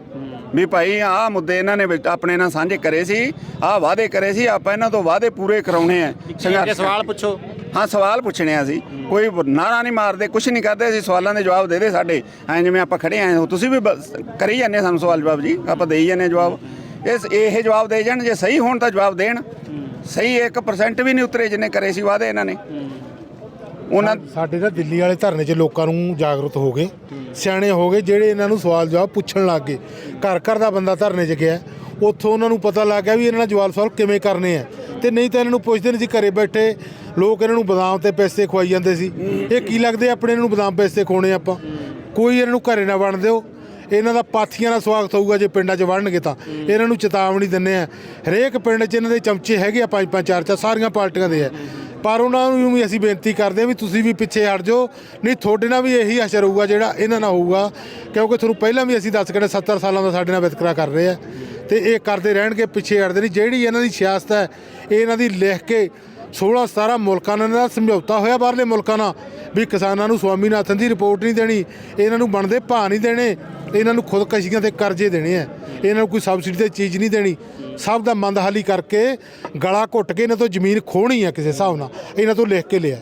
ਵੀ ਭਾਈ ਆਹ ਮੁੱਦੇ ਇਹਨਾਂ ਨੇ ਆਪਣੇ ਨਾਲ ਸਾਂਝੇ ਕਰੇ ਸੀ ਆਹ ਵਾਅਦੇ ਕਰੇ ਸੀ ਆਪਾਂ ਇਹਨਾਂ ਤੋਂ ਵਾਅਦੇ ਪੂਰੇ ਕਰਾਉਣੇ ਆ ਇਹ ਸਵਾਲ ਪੁੱਛੋ। ਹਾਂ, ਸਵਾਲ ਪੁੱਛਣੇ ਆ ਅਸੀਂ। ਕੋਈ ਨਾਰਾ ਨਹੀਂ ਮਾਰਦੇ ਕੁਝ ਨਹੀਂ ਕਰਦੇ, ਅਸੀਂ ਸਵਾਲਾਂ ਦੇ ਜਵਾਬ ਦੇ ਦੇ ਸਾਡੇ। ਐਂ ਜਿਵੇਂ ਆਪਾਂ ਖੜੇ ਆਏ ਤੁਸੀਂ ਵੀ ਬ- ਕਰੀ ਜਾਂਦੇ ਸਾਨੂੰ ਸਵਾਲ ਜਵਾਬ ਜੀ, ਆਪਾਂ ਦੇਈ ਜਾਂਦੇ ਜਵਾਬ। ਇਸ, ਇਹ ਜਵਾਬ ਦੇ ਜਾਣ, ਜੇ ਸਹੀ ਹੋਣ ਤਾਂ ਜਵਾਬ ਦੇਣ। ਸਹੀ 1% ਵੀ ਨਹੀਂ ਉਤਰੇ ਜਿੰਨੇ ਕਰੇ ਸੀ ਵਾਅਦੇ ਇਹਨਾਂ ਨੇ। ਉਹਨਾਂ ਸਾਡੇ ਤਾਂ ਦਿੱਲੀ ਵਾਲੇ ਧਰਨੇ 'ਚ ਲੋਕਾਂ ਨੂੰ ਜਾਗਰੂਕ ਹੋ ਗਏ। ਸਿਆਣੇ ਹੋ ਗਏ ਜਿਹੜੇ ਇਹਨਾਂ ਨੂੰ ਸਵਾਲ ਜਵਾਬ ਪੁੱਛਣ ਲੱਗ ਗਏ। ਘਰ ਘਰ ਦਾ ਬੰਦਾ ਧਰਨੇ 'ਚ ਗਿਆ। ਉੱਥੋਂ ਉਹਨਾਂ ਨੂੰ ਪਤਾ ਲੱਗ ਗਿਆ ਵੀ ਇਹਨਾਂ ਨਾਲ ਜਵਾਬ ਸਵਾਲ ਕਿਵੇਂ ਕਰਨੇ ਆ। ਤੇ ਨਹੀਂ ਤਾਂ ਇਹਨਾਂ ਨੂੰ ਪੁੱਛਦੇ ਨਹੀਂ ਸੀ, ਘਰੇ ਬੈਠੇ ਲੋਕ ਇਹਨਾਂ ਨੂੰ ਬਦਾਮ ਤੇ ਪੈਸੇ ਖਵਾਈ ਜਾਂਦੇ ਸੀ। ਇਹ ਕੀ ਲੱਗਦੇ ਆਪਣੇ ਇਹਨਾਂ ਨੂੰ ਬਦਾਮ ਪੈਸੇ ਖਵਾਉਣੇ ਆਪਾਂ? ਕੋਈ ਇਹਨਾਂ ਨੂੰ ਘਰੇ ਨਾ ਵੰਡ ਦਿਓ। ਇਹਨਾਂ ਦਾ ਪਾਥੀਆਂ ਦਾ ਸਵਾਗਤ ਹੋਊਗਾ ਜੇ ਪਿੰਡਾਂ 'ਚ ਵੜਨਗੇ ਤਾਂ। ਇਹਨਾਂ ਨੂੰ ਚੇਤਾਵਨੀ ਦਿੰਨੇ ਆ। ਹਰੇਕ ਪਿੰਡ 'ਚ ਇਹਨਾਂ ਦੇ ਚਮਚੇ ਹੈਗੇ ਆ ਪੰਜ ਪੰਜ, ਚਾਰ ਚਾਰ, ਸਾਰੀਆਂ ਪਾਰਟੀਆਂ ਦੇ ਆ। ਪਰ ਉਹਨਾਂ ਨੂੰ ਵੀ ਅਸੀਂ ਬੇਨਤੀ ਕਰਦੇ ਆ ਵੀ ਤੁਸੀਂ ਵੀ ਪਿੱਛੇ ਹਟ ਜਾਓ। ਨਹੀਂ, ਤੁਹਾਡੇ ਨਾਲ ਵੀ ਇਹੀ ਅਸਰ ਹੋਊਗਾ ਜਿਹੜਾ ਇਹਨਾਂ ਨਾਲ ਹੋਊਗਾ। ਕਿਉਂਕਿ ਤੁਹਾਨੂੰ ਪਹਿਲਾਂ ਵੀ ਅਸੀਂ ਦੱਸ ਕੇ 70 ਸਾਲਾਂ ਦਾ ਸਾਡੇ ਨਾਲ ਵਿਤਕਰਾ ਕਰ ਰਹੇ ਆ। ਤੇ ਇਹ ਕਰਦੇ ਰਹਿਣਗੇ ਪਿੱਛੇ ਹਟਦੇ ਨਹੀਂ। ਜਿਹੜੀ ਇਹਨਾਂ ਦੀ ਸਿਆਸਤ ਹੈ ਇਹ ਇਹਨਾਂ ਦੀ ਲਿਖ ਕੇ 16 17 ਮੁਲਕਾਂ ਨਾਲ ਦਾ ਸਮਝੌਤਾ ਹੋਇਆ ਬਾਹਰਲੇ ਮੁਲਕਾਂ ਨਾਲ ਵੀ ਕਿਸਾਨਾਂ ਨੂੰ ਸਵਾਮੀਨਾਥਨ ਦੀ ਰਿਪੋਰਟ ਨਹੀਂ ਦੇਣੀ ਇਹਨਾਂ ਨੂੰ ਬਣਦੇ ਭਾਅ ਨਹੀਂ ਦੇਣੇ ਇਹਨਾਂ ਨੂੰ ਖੁਦਕਸ਼ੀਆਂ ਤੇ ਕਰਜ਼ੇ ਦੇਣੇ ਆ ਇਹਨਾਂ ਨੂੰ ਕੋਈ ਸਬਸਿਡੀ ਤੇ ਚੀਜ਼ ਨਹੀਂ ਦੇਣੀ। ਸਭ ਦਾ ਮੰਦਹਾਲੀ ਕਰਕੇ ਗਲਾ ਘੁੱਟ ਕੇ ਇਹਨਾਂ ਤੋਂ ਜ਼ਮੀਨ ਖੋਹਣੀ ਆ ਕਿਸੇ ਹਿਸਾਬ ਨਾਲ ਇਹਨਾਂ ਤੋਂ ਲਿਖ ਕੇ ਲਿਆ।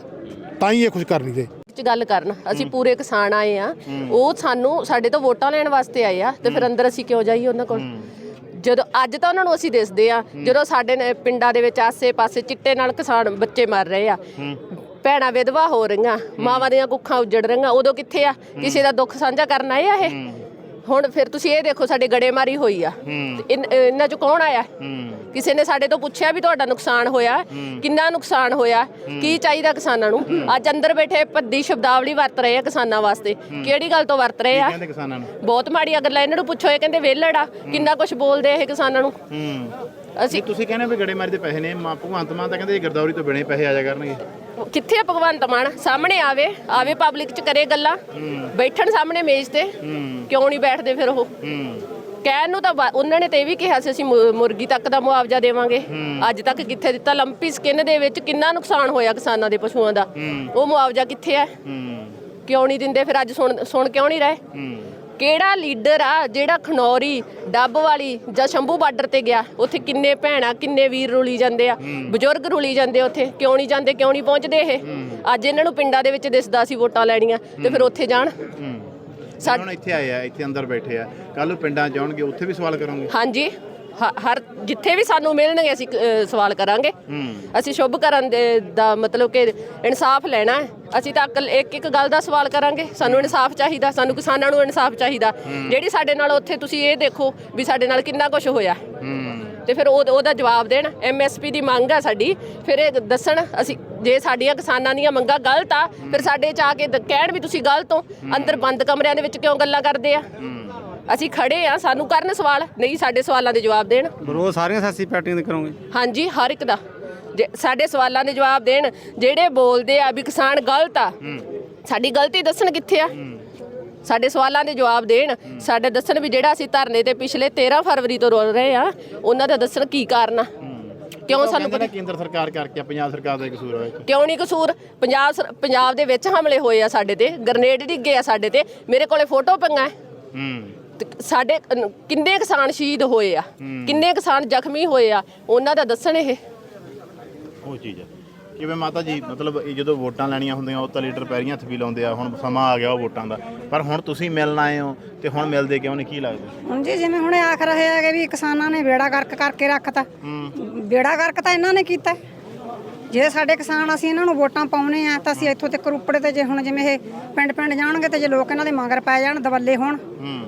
ਤਾਂ ਹੀ ਇਹ ਕੁਝ ਕਰਨੀ ਦੇ ਚ ਗੱਲ ਕਰਨ ਅਸੀਂ ਪੂਰੇ ਕਿਸਾਨ ਆਏ ਆ ਉਹ ਸਾਨੂੰ ਸਾਡੇ ਤੋਂ ਵੋਟਾਂ ਲੈਣ ਵਾਸਤੇ ਆਏ ਆ ਤੇ ਫਿਰ ਅੰਦਰ ਅਸੀਂ ਕਿਉਂ ਜਾਈਏ ਉਹਨਾਂ ਕੋਲ? ਜਦੋਂ ਅੱਜ ਤਾਂ ਉਹਨਾਂ ਨੂੰ ਅਸੀਂ ਦਿਸਦੇ ਆ ਜਦੋਂ ਸਾਡੇ ਨੇ ਪਿੰਡਾਂ ਦੇ ਵਿੱਚ ਆਸੇ-ਪਾਸੇ ਚਿੱਟੇ ਨਾਲ ਕਿਸਾਨ ਬੱਚੇ ਮਰ ਰਹੇ ਆ। ਭੈਣਾਂ ਵਿਧਵਾ ਹੋ ਰਹੀਆਂ ਮਾਵਾਂ ਦੀਆਂ ਕੁੱਖਾਂ ਉੱਜੜ ਰਹੀਆਂ ਉਦੋਂ ਕਿੱਥੇ ਆ? ਕਿਸੇ ਦਾ ਦੁੱਖ ਸਾਂਝਾ ਕਰਨ ਆਏ ਆ ਇਹ? ਹੁਣ ਫਿਰ ਤੁਸੀਂ ਇਹ ਦੇਖੋ ਸਾਡੇ ਗੜੇਮਾਰੀ ਹੋਈ ਆ। ਇਨ- ਇਹਨਾਂ ਚ ਕੌਣ ਆਇਆ? ਕਿਸੇ ਨੇ ਸਾਡੇ ਤੋਂ ਪੁੱਛਿਆ ਵੀ ਤੁਹਾਡਾ ਨੁਕਸਾਨ ਹੋਇਆ? ਕਿੰਨਾ ਨੁਕਸਾਨ ਹੋਇਆ? ਕੀ ਚਾਹੀਦਾ ਕਿਸਾਨਾਂ ਨੂੰ? ਅੱਜ ਅੰਦਰ ਬੈਠੇ ਭੱਦੀ ਸ਼ਬਦਾਵਲੀ ਵਰਤ ਰਹੇ ਆ ਕਿਸਾਨਾਂ ਵਾਸਤੇ। ਕਿਹੜੀ ਗੱਲ ਤੋਂ ਵਰਤ ਰਹੇ ਆ? ਕਹਿੰਦੇ ਕਿਸਾਨਾਂ ਨੂੰ? ਬਹੁਤ ਮਾੜੀ ਗੱਲਾਂ ਇਹਨਾਂ ਨੂੰ ਪੁੱਛੋ ਇਹ ਕਹਿੰਦੇ ਵਿਹਲੜ ਆ। ਕਿੰਨਾ ਕੁਝ ਬੋਲਦੇ ਇਹ ਕਿਸਾਨਾਂ ਨੂੰ? ਅਸੀਂ ਤੁਸੀਂ ਕਹਿੰਦੇ ਵੀ ਗੜੇਮਾਰੀ ਦੇ ਪੈਸੇ ਨੇ ਮਾਂ ਭਗਵੰਤ ਮਾਨ ਤਾਂ ਕਹਿੰਦੇ ਗਰਦੌਰੀ ਤੋਂ ਬਿਨੇ ਪੈਸੇ ਆ ਜਾ ਕਰਨਗੇ। ਕਿੱਥੇ ਆ ਭਗਵੰਤ ਮਾਨ? ਸਾਹਮਣੇ ਆਵੇ ਆਵੇ ਪਬਲਿਕ ਚ ਕਰੇ ਗੱਲਾਂ। ਬੈਠਣ ਸਾਹਮਣੇ ਮੇਜ਼ ਤੇ। ਕਿਉਂ ਨਹੀਂ ਬੈਠਦੇ ਫਿਰ ਉਹ? ਕਹਿਣ ਨੂੰ ਤਾਂ ਉਹਨਾਂ ਨੇ ਤੇ ਇਹ ਵੀ ਕਿਹਾ ਸੀ ਅਸੀਂ ਮੁਰਗੀ ਤੱਕ ਦਾ ਮੁਆਵਜ਼ਾ ਦੇਵਾਂਗੇ। ਅੱਜ ਤੱਕ ਕਿੱਥੇ ਦਿੱਤਾ? ਲੰਪੀ ਸਕਿਨ ਦੇ ਵਿੱਚ ਕਿੰਨਾ ਨੁਕਸਾਨ ਹੋਇਆ ਕਿਸਾਨਾਂ ਦੇ ਪਸ਼ੂਆਂ ਦਾ? ਉਹ ਮੁਆਵਜ਼ਾ ਕਿੱਥੇ ਹੈ? ਕਿਉਂ ਨਹੀਂ ਦਿੰਦੇ ਫਿਰ? ਅੱਜ ਸੁਣ ਸੁਣ ਕਿਉਂ ਨਹੀਂ ਰਹੇ? ਕਿਹੜਾ ਲੀਡਰ ਆ ਜਿਹੜਾ ਖਨੌਰੀ ਡੱਬ ਵਾਲੀ ਜਾਂ ਸ਼ੰਭੂ ਬਾਰਡਰ ਤੇ ਗਿਆ? ਉੱਥੇ ਕਿੰਨੇ ਭੈਣਾਂ ਕਿੰਨੇ ਵੀਰ ਰੁਲੀ ਜਾਂਦੇ ਆ? ਬਜ਼ੁਰਗ ਰੁਲੀ ਜਾਂਦੇ ਉੱਥੇ? ਕਿਉਂ ਨਹੀਂ ਜਾਂਦੇ ਕਿਉਂ ਨਹੀਂ ਪਹੁੰਚਦੇ ਇਹ? ਅੱਜ ਇਹਨਾਂ ਨੂੰ ਪਿੰਡਾਂ ਦੇ ਵਿੱਚ ਦਿਸਦਾ ਸੀ ਵੋਟਾਂ ਲੈਣੀਆਂ ਤੇ ਫਿਰ ਉੱਥੇ ਜਾਣ। ਹੁਣ ਇੱਥੇ ਆਏ ਆ ਇੱਥੇ ਅੰਦਰ ਬੈਠੇ ਆ। ਕੱਲ ਨੂੰ ਪਿੰਡਾਂ ਜਾਣਗੇ ਉੱਥੇ ਵੀ ਸਵਾਲ ਕਰੋਗੇ। ਹਾਂਜੀ। ਹ- ਹਰ ਜਿੱਥੇ ਵੀ ਸਾਨੂੰ ਮਿਲਣਗੇ ਅਸੀਂ ਅ, ਸਵਾਲ ਕਰਾਂਗੇ। ਅਸੀਂ ਸ਼ੁਭ ਕਰਨ ਦੇ ਦਾ ਮਤਲਬ ਕਿ ਇਨਸਾਫ ਲੈਣਾ ਹੈ। ਅਸੀਂ ਤਾਂ ਅਕਲ ਇੱਕ ਇੱਕ ਗੱਲ ਦਾ ਸਵਾਲ ਕਰਾਂਗੇ। ਸਾਨੂੰ ਇਨਸਾਫ ਚਾਹੀਦਾ ਸਾਨੂੰ ਕਿਸਾਨਾਂ ਨੂੰ ਇਨਸਾਫ ਚਾਹੀਦਾ। ਜਿਹੜੀ ਸਾਡੇ ਨਾਲ ਉੱਥੇ ਤੁਸੀਂ ਇਹ ਦੇਖੋ ਵੀ ਸਾਡੇ ਨਾਲ ਕਿੰਨਾ ਕੁਝ ਹੋਇਆ। ਤੇ ਫਿਰ ਉਹ ਉਹਦਾ ਜਵਾਬ ਦੇਣ। ਐਮਐਸਪੀ ਦੀ ਮੰਗ ਆ ਸਾਡੀ। ਫਿਰ ਇਹ ਦੱਸਣ ਅਸੀਂ ਜੇ ਸਾਡੀਆਂ ਕਿਸਾਨਾਂ ਦੀਆਂ ਮੰਗਾਂ ਗਲਤ ਆ ਫਿਰ ਸਾਡੇ ਚ ਆ ਕੇ ਦ- ਕਹਿਣ ਵੀ ਤੁਸੀਂ ਗਲਤ ਹੋ। ਅੰਦਰ ਬੰਦ ਕਮਰਿਆਂ ਦੇ ਵਿੱਚ ਕਿਉਂ ਗੱਲਾਂ ਕਰਦੇ ਆ? ਅਸੀਂ ਖੜੇ ਆ ਸਾਨੂੰ ਕਰਨ ਸਵਾਲ ਨਹੀਂ ਸਾਡੇ ਸਵਾਲਾਂ ਦੇ ਜਵਾਬ ਦੇਣ। ਵਿਰੋਧ ਸਾਰੀਆਂ ਸਿਆਸੀ ਪਾਰਟੀਆਂ ਦੇ ਕਰੋਗੇ? ਹਾਂਜੀ ਹਰ ਇੱਕ ਦਾ। ਜੇ ਸਾਡੇ ਸਵਾਲਾਂ ਦੇ ਜਵਾਬ ਦੇਣ ਜਿਹੜੇ ਬੋਲਦੇ ਆ ਵੀ ਕਿਸਾਨ ਗਲਤ ਆ ਸਾਡੀ ਗਲਤੀ ਦੱਸਣ ਕਿੱਥੇ ਆ? ਸਾਡੇ ਸਵਾਲਾਂ ਦੇ ਜਵਾਬ ਦੇਣ ਸਾਡੇ ਦੱਸਣ ਵੀ ਜਿਹੜਾ ਅਸੀਂ ਧਰਨੇ ਤੇ ਪਿਛਲੇ 13 ਫਰਵਰੀ ਤੋਂ ਰੋਲ ਰਹੇ ਆ ਉਹਨਾਂ ਦਾ ਦੱਸਣ ਕੀ ਕਾਰਨ ਆ? ਕਿਉਂ ਸਾਨੂੰ ਨੇ ਕੇਂਦਰ ਸਰਕਾਰ ਕਰਕੇ ਆ, ਪੰਜਾਬ ਸਰਕਾਰ ਦਾ ਕਸੂਰ ਹੈ ਕਿਉਂ ਨਹੀਂ ਕਸੂਰ? ਪੰਜਾਬ ਪੰਜਾਬ ਦੇ ਵਿੱਚ ਹਮਲੇ ਹੋਏ ਆ ਸਾਡੇ ਤੇ ਗ੍ਰਨੇਡ ਡਿੱਗੇ ਆ ਸਾਡੇ ਤੇ ਮੇਰੇ ਕੋਲੇ ਫੋਟੋ ਪਈਆਂ ਹੂੰ। ਤੇ ਸਾਡੇ ਅਨ- ਕਿੰਨੇ ਕਿਸਾਨ ਸ਼ਹੀਦ ਹੋਏ ਆ? ਕਿੰਨੇ ਕਿਸਾਨ ਜ਼ਖਮੀ ਹੋਏ ਆ? ਉਹਨਾਂ ਦਾ ਦੱਸਣ ਇਹ। ਉਹ ਚੀਜ਼ ਹੈ ਕਿਵੇਂ ਮਾਤਾ ਜੀ ਮਤਲਬ ਇਹ ਜਦੋਂ ਵੋਟਾਂ ਲੈਣੀਆਂ ਹੁੰਦੀਆਂ ਉਹ ਤਾਂ ਲੀਡਰ ਪੈਰੀਆਂ ਹੱਥ ਵੀ ਲਾਉਂਦੇ ਆ ਹੁਣ ਸਮਾਂ ਆ ਗਿਆ ਉਹ ਵੋਟਾਂ ਦਾ। ਪਰ ਹੁਣ ਤੁਸੀਂ ਮਿਲਣ ਆਏ ਹੋ ਤੇ ਹੁਣ ਮਿਲਦੇ ਕਿਉਂ ਨਹੀਂ? ਕੀ ਲੱਗਦਾ? ਹੁਣ ਜੀ ਜਿਵੇਂ ਹੁਣੇ ਆਖ ਰਹੇ ਹੈਗੇ ਵੀ ਕਿਸਾਨਾਂ ਨੇ ਬੇੜਾ ਗਰਕ ਕਰਕੇ ਰੱਖਤਾ। ਬੇੜਾ ਗਰਕ ਤਾਂ ਇਹਨਾਂ ਨੇ ਕੀਤਾ। ਜੇ ਸਾਡੇ ਕਿਸਾਨ ਅਸੀਂ ਇਹਨਾਂ ਨੂੰ ਵੋਟਾਂ ਪਾਉਨੇ ਆ ਤਾਂ ਅਸੀਂ ਇੱਥੋਂ ਤੱਕ ਉੱਪੜੇ ਤੇ ਜੇ ਹੁਣ ਜਿਵੇਂ ਇਹ ਪਿੰਡ ਪਿੰਡ ਜਾਣਗੇ ਤੇ ਜੇ ਲੋਕ ਇਹਨਾਂ ਦੇ ਮਗਰ ਪੈ ਜਾਣ ਦਵੱਲੇ ਹੋਣ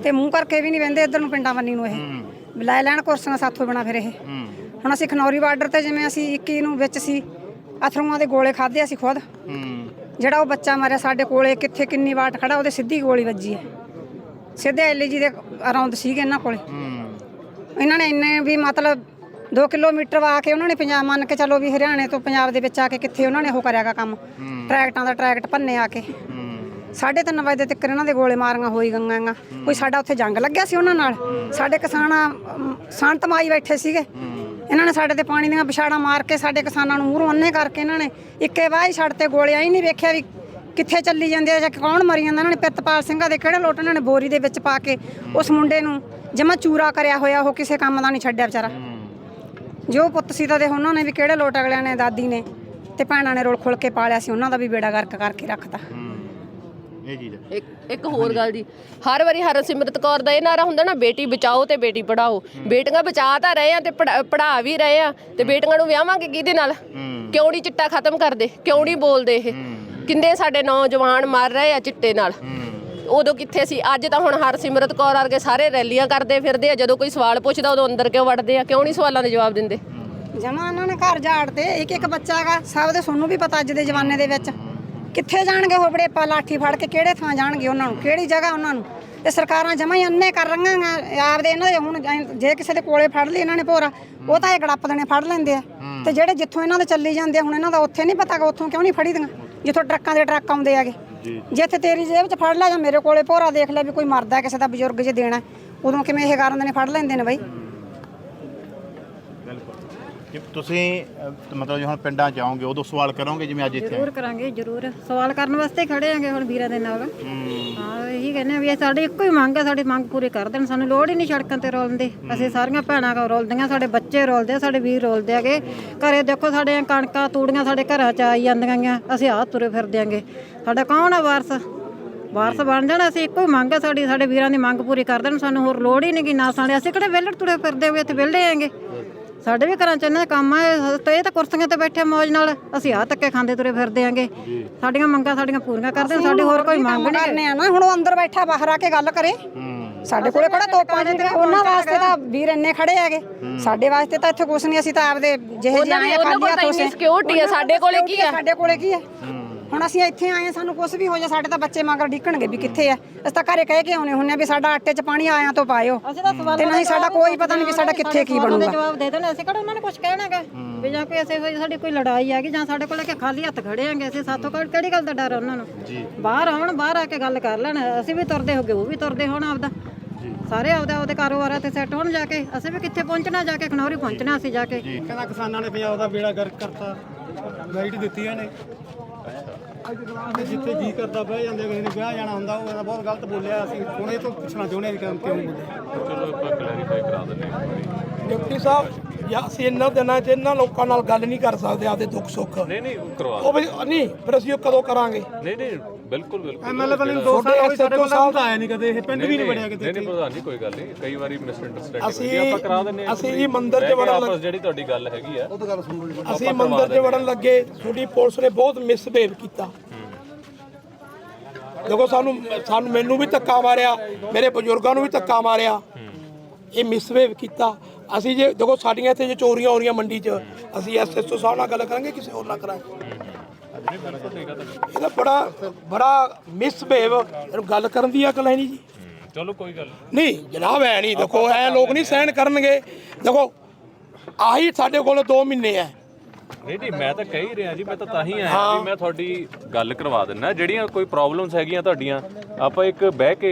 ਤੇ ਮੂੰਹ ਕਰਕੇ ਵੀ ਨਹੀਂ ਵੰਦੇ ਇੱਧਰ ਨੂੰ ਪਿੰਡਾਂ ਬੰਨੀ ਨੂੰ ਇਹ। ਲੈ ਲੈਣ ਕੁਰਸੀਆਂ ਸਾਥੋਂ ਬਿਨਾ ਫਿਰ ਇਹ। ਹੁਣ ਅਸੀਂ ਖਨੌਰੀ ਬਾਰਡਰ ਤੇ ਜਿਵੇਂ ਅਸੀਂ 21 ਨੂੰ ਵਿੱਚ ਸੀ ਅਥਰੂਆਂ ਦੇ ਗੋਲੇ ਖਾਦੇ ਅਸੀਂ ਖੁਦ। ਜਿਹੜਾ ਉਹ ਬੱਚਾ ਮਾਰਿਆ ਸਾਡੇ ਕੋਲੇ ਕਿੱਥੇ ਕਿੰਨੀ ਵਾਟ ਖੜਾ ਉਹਦੇ ਸਿੱਧੀ ਗੋਲੀ ਵੱਜੀ ਹੈ। ਸਿੱਧੇ ਐਲਜੀ ਦੇ ਅਰਾਊਂਡ ਸੀਗੇ ਇਹਨਾਂ ਕੋਲੇ। ਇਹਨਾਂ ਨੇ ਇੰਨੇ ਵੀ ਮਤਲਬ 2 ਕਿਲੋਮੀਟਰ ਵਾ ਕੇ ਉਹਨਾਂ ਨੇ ਪੰਜਾਬ ਮੰਨ ਕੇ ਚੱਲੋ ਵੀ ਹਰਿਆਣੇ ਤੋਂ ਪੰਜਾਬ ਦੇ ਵਿੱਚ ਆ ਕੇ ਕਿੱਥੇ ਉਹਨਾਂ ਨੇ ਉਹ ਕਰਿਆਗਾ ਕੰਮ। ਟਰੈਕਟਾਂ ਦਾ ਟਰੈਕਟ ਭੰਨੇ ਆ ਕੇ। ਸਾਢੇ ਤਿੰਨ ਵਜੇ ਤੱਕ ਇਹਨਾਂ ਦੇ ਗੋਲੇ ਮਾਰੀਆਂ ਹੋਈ ਗੰਗਾਂਗਾ ਕੋਈ ਸਾਡਾ ਉੱਥੇ ਜੰਗ ਲੱਗਿਆ ਸੀ ਉਹਨਾਂ ਨਾਲ। ਸਾਡੇ ਕਿਸਾਨ ਸੰਤ ਮਾਈ ਬੈਠੇ ਸੀਗੇ। ਇਹਨਾਂ ਨੇ ਸਾਡੇ ਤੇ ਪਾਣੀ ਦੀਆਂ ਵਿਛਾੜਾਂ ਮਾਰ ਕੇ ਸਾਡੇ ਕਿਸਾਨਾਂ ਨੂੰ ਮੂਹਰੋਂ ਅੰਨੇ ਕਰਕੇ ਇਹਨਾਂ ਨੇ ਇੱਕੇ ਵਾਹ ਹੀ ਛੱਡ ਤੇ ਗੋਲੇ ਆਈ ਨਹੀਂ ਵੇਖਿਆ ਵੀ ਕਿੱਥੇ ਚੱਲੀ ਜਾਂਦੇ ਆ ਜਾਂ ਕੌਣ ਮਰੀ ਜਾਂਦਾ। ਇਹਨਾਂ ਨੇ ਪਿਰਤਪਾਲ ਸਿੰਘਾਂ ਦੇ ਕਿਹੜੇ ਲੋਟ ਇਹਨਾਂ ਨੇ ਬੋਰੀ ਦੇ ਵਿੱਚ ਪਾ ਕੇ ਉਸ ਮੁੰਡੇ ਨੂੰ ਜਮਾ ਚੂਰਾ ਕਰਿਆ ਹੋਇਆ ਉਹ ਕਿਸੇ ਕੰਮ ਦਾ ਨਹੀਂ ਛੱਡਿਆ ਵਿਚਾਰਾ। ਜੋ ਪੁੱਤ ਸੀ ਤਾਂ ਦੇ ਉਹਨਾਂ ਨੇ ਵੀ ਕਿਹੜੇ ਲੋਟ ਅਗਲਿਆਂ ਨੇ ਦਾਦੀ ਨੇ ਤੇ ਭੈਣਾਂ ਨੇ ਰੋਲ ਖੁੱਲ ਕੇ ਪਾਲਿਆ ਸੀ ਉਹਨਾਂ ਦਾ ਵੀ ਬੇੜਾ ਗਰਕ ਕਰਕੇ ਰੱਖਤਾ। ਇਹ ਚੀਜ਼ ਹੈ ਇੱਕ ਇੱਕ ਹੋਰ ਗੱਲ ਜੀ ਹਰ ਵਾਰੀ ਹਰਸਿਮਰਤ ਕੌਰ ਦਾ ਇਹ ਨਾਰਾ ਹੁੰਦਾ ਨਾ ਬੇਟੀ ਬਚਾਓ ਤੇ ਬੇਟੀ ਪੜਾਓ ਬੇਟੀਆਂ ਬਚਾ ਤਾਂ ਰਹੇ ਆ ਤੇ ਪੜਾ ਵੀ ਰਹੇ ਆ ਤੇ ਬੇਟੀਆਂ ਨੂੰ ਵਿਆਹਾਂਗੇ ਕਿਹਦੇ ਨਾਲ? ਕਿਉਂ ਨਹੀਂ ਚਿੱਟਾ ਖਤਮ ਕਰਦੇ ਕਿਉਂ ਨਹੀਂ ਬੋਲਦੇ ਇਹ? ਕਿੰਨੇ ਸਾਡੇ ਨੌਜਵਾਨ ਮਰ ਰਹੇ ਆ ਚਿੱਟੇ ਨਾਲ? ਉਦੋਂ ਕਿੱਥੇ ਸੀ? ਅੱਜ ਤਾਂ ਹੁਣ ਹਰਸਿਮਰਤ ਕੌਰ ਵਰਗੇ ਸਾਰੇ ਰੈਲੀਆਂ ਕਰਦੇ ਫਿਰਦੇ ਆ। ਜਦੋਂ ਕੋਈ ਸਵਾਲ ਪੁੱਛਦਾ, ਉਦੋਂ ਅੰਦਰ ਕਿਉਂ ਵੜਦੇ ਆ? ਕਿਉਂ ਨਹੀਂ ਸਵਾਲਾਂ ਦੇ ਜਵਾਬ ਦਿੰਦੇ? ਜਮਾ ਇਹਨਾਂ ਨੇ ਘਰ ਝਾੜਦੇ ਇੱਕ ਇੱਕ ਬੱਚਾ ਹੈਗਾ ਸਭ ਦੇ ਸੋਨੂੰ ਵੀ ਪਤਾ ਅੱਜ ਦੇ ਜ਼ਮਾਨੇ ਦੇ ਵਿੱਚ। ਕਿੱਥੇ ਜਾਣਗੇ ਉਹ ਬੜੇ ਪਾ ਲਾਠੀ ਫੜ ਕੇ? ਕਿਹੜੇ ਥਾਂ ਜਾਣਗੇ ਉਹਨਾਂ ਨੂੰ? ਕਿਹੜੀ ਜਗ੍ਹਾ ਉਹਨਾਂ ਨੂੰ? ਇਹ ਸਰਕਾਰਾਂ ਜਮਾ ਹੀ ਅੰਨੇ ਕਰ ਰਹੀਆਂ ਆਪਦੇ ਇਹਨਾਂ ਦੇ ਹੁਣ ਜੇ ਕਿਸੇ ਦੇ ਕੋਲੇ ਫੜ ਲਈ ਇਹਨਾਂ ਨੇ ਭੋਰਾ, ਉਹ ਤਾਂ ਇਹ ਗੜੱਪ ਦੇਣੇ ਫੜ ਲੈਂਦੇ ਆ। ਤੇ ਜਿਹੜੇ ਜਿੱਥੋਂ ਇਹਨਾਂ ਦੇ ਚੱਲੀ ਜਾਂਦੇ ਆ, ਹੁਣ ਇਹਨਾਂ ਦਾ ਉੱਥੇ ਨਹੀਂ ਪਤਾ ਗਾ, ਉੱਥੋਂ ਕਿਉਂ ਨਹੀਂ ਫੜੀਦੀਆਂ ਜਿੱਥੋਂ ਟਰੱਕਾਂ ਦੇ ਟਰੱਕ ਆਉਂਦੇ ਹੈਗੇ। ਜੇ ਇੱਥੇ ਤੇਰੀ ਜੇਬ 'ਚ ਫੜ ਲਿਆ ਜਾਂ ਮੇਰੇ ਕੋਲੇ ਭੋਰਾ ਦੇਖ ਲਿਆ ਵੀ ਕੋਈ ਮਰਦਾ ਕਿਸੇ ਦਾ ਬਜ਼ੁਰਗ ਜੇ ਦੇਣਾ ਉਦੋਂ ਕਿਵੇਂ ਇਹ ਕਰਨ ਦੇ ਨੇ ਫੜ ਲੈਂਦੇ ਨੇ ਬਈ? ਜੇ ਤੁਸੀਂ ਅਹ, ਮਤਲਬ ਜੇ ਹੁਣ ਪਿੰਡਾਂ ਚ ਆਓਗੇ ਉਦੋਂ ਸਵਾਲ ਕਰੋਗੇ ਜਿਵੇਂ ਅੱਜ ਇੱਥੇ? ਜ਼ਰੂਰ ਕਰਾਂਗੇ ਜ਼ਰੂਰ। ਸਵਾਲ ਕਰਨ ਵਾਸਤੇ ਖੜੇ ਆਂਗੇ ਹੁਣ ਵੀਰਾਂ ਦੇ ਨਾਲ। ਹਾਂ। ਇਹੀ ਕਹਿੰਦੇ ਆ ਵੀ ਇਹ ਸਾਡੀ ਇੱਕੋ ਹੀ ਮੰਗ ਹੈ ਸਾਡੀ ਮੰਗ ਪੂਰੀ ਕਰ ਦੇਣ। ਸਾਨੂੰ ਲੋੜ ਹੀ ਨਹੀਂ ਸੜਕਾਂ ਤੇ ਰੋਲਣ ਦੀ। ਅਸੀਂ ਸਾਰੀਆਂ ਭੈਣਾਂ ਕੋ ਰੋਲਦੀਆਂ ਸਾਡੇ ਬੱਚੇ ਰੋਲਦੇ ਆ, ਸਾਡੇ ਵੀਰ ਰੋਲਦੇ ਆਗੇ ਘਰੇ ਦੇਖੋ ਸਾਡੇ ਕਣਕਾਂ ਤੂੜੀਆਂ ਸਾਡੇ ਘਰਾਂ ਚ ਆਈ ਜਾਂਦੀਆਂ ਗੀਆਂ ਅਸੀਂ ਆਹ ਤੁਰੇ ਫਿਰਦੇ ਆਂਗੇ ਸਾਡਾ ਕੌਣ ਆ ਵਾਰਸ? ਵਾਰਸ ਬਣ ਜਾਣਾ ਅਸੀਂ ਇੱਕੋ ਹੀ ਮੰਗ ਹੈ ਸਾਡੀ ਸਾਡੇ ਵੀਰਾਂ ਦੀ ਮੰਗ ਪੂਰੀ ਕਰ ਦੇਣ। ਸਾਨੂੰ ਹੋਰ ਲੋੜ ਹੀ ਨਹੀਂ ਕਿ ਨਾ ਸਾਡੇ ਅਸੀਂ ਕਿਹੜੇ ਵਿਹਲੜ ਤੁਰੇ ਫਿਰਦੇ ਹੋਏ ਇੱਥੇ ਵਿਹਲੇ ਆਂਗੇ ਸਾਡੇ ਵੀ ਘਰਾਂ ਚ ਇਹਨਾਂ ਦੇ ਕੰਮ ਆ ਇਹ ਤਾਂ ਇਹ ਤਾਂ ਕੁਰਸੀਆਂ ਤੇ ਬੈਠੇ ਮौज ਨਾਲ। ਅਸੀਂ ਆਹ ਧੱਕੇ ਖਾਂਦੇ ਤੁਰੇ ਫਿਰਦੇ ਆਂਗੇ। ਸਾਡੀਆਂ ਮੰਗਾਂ ਸਾਡੀਆਂ ਪੂਰੀਆਂ ਕਰਦੇ ਸਾਡੇ ਹੋਰ ਕੋਈ ਮੰਗ ਨਹੀਂ ਕਰਨੇ ਆ ਨਾ ਹੁਣ ਉਹ ਅੰਦਰ ਬੈਠਾ ਬਾਹਰ ਆ ਕੇ ਗੱਲ ਕਰੇ। ਸਾਡੇ ਕੋਲੇ ਕਿਹੜਾ ਤੋਪਾਂ ਜਿੰਦੇ ਉਹਨਾਂ ਵਾਸਤੇ ਤਾਂ ਵੀਰ ਇੰਨੇ ਖੜੇ ਹੈਗੇ। ਸਾਡੇ ਵਾਸਤੇ ਤਾਂ ਇੱਥੇ ਕੁਛ ਨਹੀਂ ਅਸੀਂ ਤਾਂ ਆਪਦੇ ਜਿਹੇ ਜਿਹੇ ਆਏ ਕੋਲ ਖਾਲੀ ਤਾਂ ਇੰਨੀ security ਆ, ਸਾਡੇ ਕੋਲੇ ਕੀ ਆ? ਸਾਡੇ ਕੋਲੇ ਕੀ ਹੈ। ਹੁਣ ਅਸੀਂ ਇੱਥੇ ਆਏ ਸਾਨੂੰ ਕੁਝ ਵੀ ਹੋ ਜਾ ਸਾਡੇ ਤਾਂ ਬੱਚੇ ਮਗਰ ਡਿੱਕਣਗੇ ਵੀ ਕਿੱਥੇ ਆ। ਅਸੀਂ ਤਾਂ ਘਰੇ ਕਹਿ ਕੇ ਆਉਣੇ ਹੁੰਨੇ ਆ ਵੀ ਸਾਡਾ ਆਟੇ 'ਚ ਪਾਣੀ ਆਇਆਂ ਤੋਂ ਪਾਇਓ। ਅਸੀਂ ਤਾਂ ਨਹੀਂ ਸਾਡਾ ਕੋਈ ਪਤਾ ਨਹੀਂ ਵੀ ਸਾਡਾ ਕਿੱਥੇ ਕੀ ਬਣੂਗਾ। ਜਵਾਬ ਦੇ ਦੇਣ ਅਸੀਂ ਕਿਹੜਾ ਉਹਨਾਂ ਨੇ ਕੁਝ ਕਹਿਣਾਗਾ? ਵੀ ਜਾਂ ਕੋਈ ਐਸੇ ਹੋਈ ਸਾਡੀ ਕੋਈ ਲੜਾਈ ਆ ਗਈ ਜਾਂ ਸਾਡੇ ਕੋਲ ਕਿ ਖਾਲੀ ਹੱਥ ਖੜੇ ਆਂਗੇ ਅਸੀਂ ਸਾਥੋਂ ਕਿਹੜੀ- ਕਿਹੜੀ ਗੱਲ ਦਾ ਡਰ ਉਹਨਾਂ ਨੂੰ? ਬਾਹਰ ਆਉਣ ਬਾਹਰ ਆ ਕੇ ਗੱਲ ਕਰ ਲੈਣ ਅਸੀਂ ਵੀ ਤੁਰਦੇ ਹੋਗੇ ਉਹ ਵੀ ਤੁਰਦੇ ਹੋਣ ਆਪਦਾ। ਸਾਰੇ ਆਪਦਾ ਆਪਦੇ ਕਾਰੋਬਾਰਾਂ ਤੇ ਸੈੱਟ ਹੋਣ ਜਾ ਕੇ ਅਸੀਂ ਵੀ ਕਿੱਥੇ ਪਹੁੰਚਣਾ ਜਾ ਕੇ ਖਨੌਰੀ ਪਹੁੰਚਣਾ ਅਸੀਂ ਜਾ ਕੇ। ਕਹਿੰਦਾ ਕਿਸਾਨਾਂ ਨੇ ਪੰਜਾਬ ਦਾ ਬੇੜਾ ਗਰਕ ਕਰਤਾ ਲਾਈਟ ਦਿੱਤੀ ਇਹਨੇ ਜਿੱਥੇ ਜੀ ਕਰਦਾ ਬਹਿ ਜਾਂਦੇ ਕਿਸੇ ਨੇ ਵਿਆਹ ਜਾਣਾ ਹੁੰਦਾ ਉਹ ਬਹੁਤ ਗਲਤ ਬੋਲਿਆ ਅਸੀਂ। ਹੁਣ ਇਹ ਤੋਂ ਪੁੱਛਣਾ ਚਾਹੁੰਦੇ ਹਾਂ ਵੀ ਕਿਉਂ ਬੋਲਿਆ। ਡਿਪਟੀ ਸਾਹਿਬ ਜਾਂ ਅਸੀਂ ਇਹਨਾਂ ਦਿਨਾਂ 'ਚ ਇਹਨਾਂ ਲੋਕਾਂ ਨਾਲ ਗੱਲ ਨਹੀਂ ਕਰ ਸਕਦੇ ਆਪਦੇ ਦੁੱਖ ਸੁੱਖ ਨਹੀਂ ਨਹੀਂ ਕਰਵਾ ਉਹ ਵੀ ਨਹੀਂ ਫਿਰ ਅਸੀਂ ਉਹ ਕਦੋਂ ਕਰਾਂਗੇ? ਨਹੀਂ ਨਹੀਂ ਬਿਲਕੁਲ ਬਿਲਕੁਲ। ਐਮਐਲਏ ਬਣੇ ਨੂੰ ਦੋ ਸਾਲ ਹੋ ਗਏ ਸਾਡੇ ਕੋਲ ਤਾਂ ਆਇਆ ਨਹੀਂ ਕਦੇ ਇਹ ਪਿੰਡ ਵੀ ਨਹੀਂ ਬਣਿਆ ਕਿਤੇ ਨਹੀਂ ਨਹੀਂ ਪ੍ਰਧਾਨ ਜੀ ਕੋਈ ਗੱਲ ਨਹੀਂ। ਕਈ ਵਾਰੀ ਮਿਸ ਅੰਡਰਸਟੈਂਡਿੰਗ ਅਸੀਂ- ਹੁੰਦੀ ਆਪਾਂ ਕਰਾ ਦਿੰਨੇ ਆ ਅਸੀਂ ਜੀ ਮੰਦਿਰ 'ਚ ਵੜਨ ਲੱਗ- ਜਿਹੜੀ ਤੁਹਾਡੀ ਗੱਲ ਹੈਗੀ ਆ ਅਸੀਂ ਮੰਦਿਰ 'ਚ ਵੜਨ ਲੱਗੇ ਤੁਹਾਡੀ ਪੁਲਿਸ ਨੇ ਬਹੁਤ ਮਿਸਬਿਹੇਵ ਕੀਤਾ। ਦੇਖੋ ਸਾਨੂੰ ਸਾਨੂੰ ਮੈਨੂੰ ਵੀ ਧੱਕਾ ਮਾਰਿਆ ਮੇਰੇ ਬਜ਼ੁਰਗਾਂ ਨੂੰ ਵੀ ਧੱਕਾ ਮਾਰਿਆ। ਇਹ ਮਿਸਬਿਹੇਵ ਕੀਤਾ। ਅਸੀਂ ਜੇ ਦੇਖੋ ਸਾਡੀਆਂ ਇੱਥੇ ਜੇ ਚੋਰੀਆਂ ਹੋ ਰਹੀਆਂ ਮੰਡੀ 'ਚ ਅਸੀਂ ਐਸਐਸਓ ਸਾਹਿਬ ਨਾਲ ਗੱਲ ਕਰਾਂਗੇ ਕਿਸੇ ਹੋਰ ਨਾਲ ਕਰਾਂਗੇ। ਇਹਦਾ ਬੜਾ ਬੜਾ ਮਿਸਬਿਹੇਵ ਇਹਨੂੰ ਗੱਲ ਕਰਨ ਦੀ ਅਕਲ ਹੈ ਨਹੀਂ ਜੀ। ਚਲੋ ਕੋਈ ਗੱਲ ਨਹੀਂ। ਜਨਾਬ ਐ ਨਹੀਂ ਦੇਖੋ ਐ ਲੋਕ ਨਹੀਂ ਸਹਿਣ ਕਰਨਗੇ। ਦੇਖੋ ਆਹੀ ਸਾਡੇ ਕੋਲ 2 ਮਹੀਨੇ ਐ। ਨਹੀਂ ਨਹੀਂ ਮੈਂ ਤਾਂ ਕਹਿ ਹੀ ਰਿਹਾ ਜੀ ਮੈਂ ਤਾਂ ਤਾਂ ਹੀ ਆਇਆ ਵੀ ਮੈਂ ਤੁਹਾਡੀ ਗੱਲ ਕਰਵਾ ਦਿੰਨਾ ਜਿਹੜੀਆਂ ਕੋਈ ਪ੍ਰੋਬਲਮਸ ਹੈਗੀਆਂ ਤੁਹਾਡੀਆਂ ਆਪਾਂ ਇੱਕ ਬਹਿ ਕੇ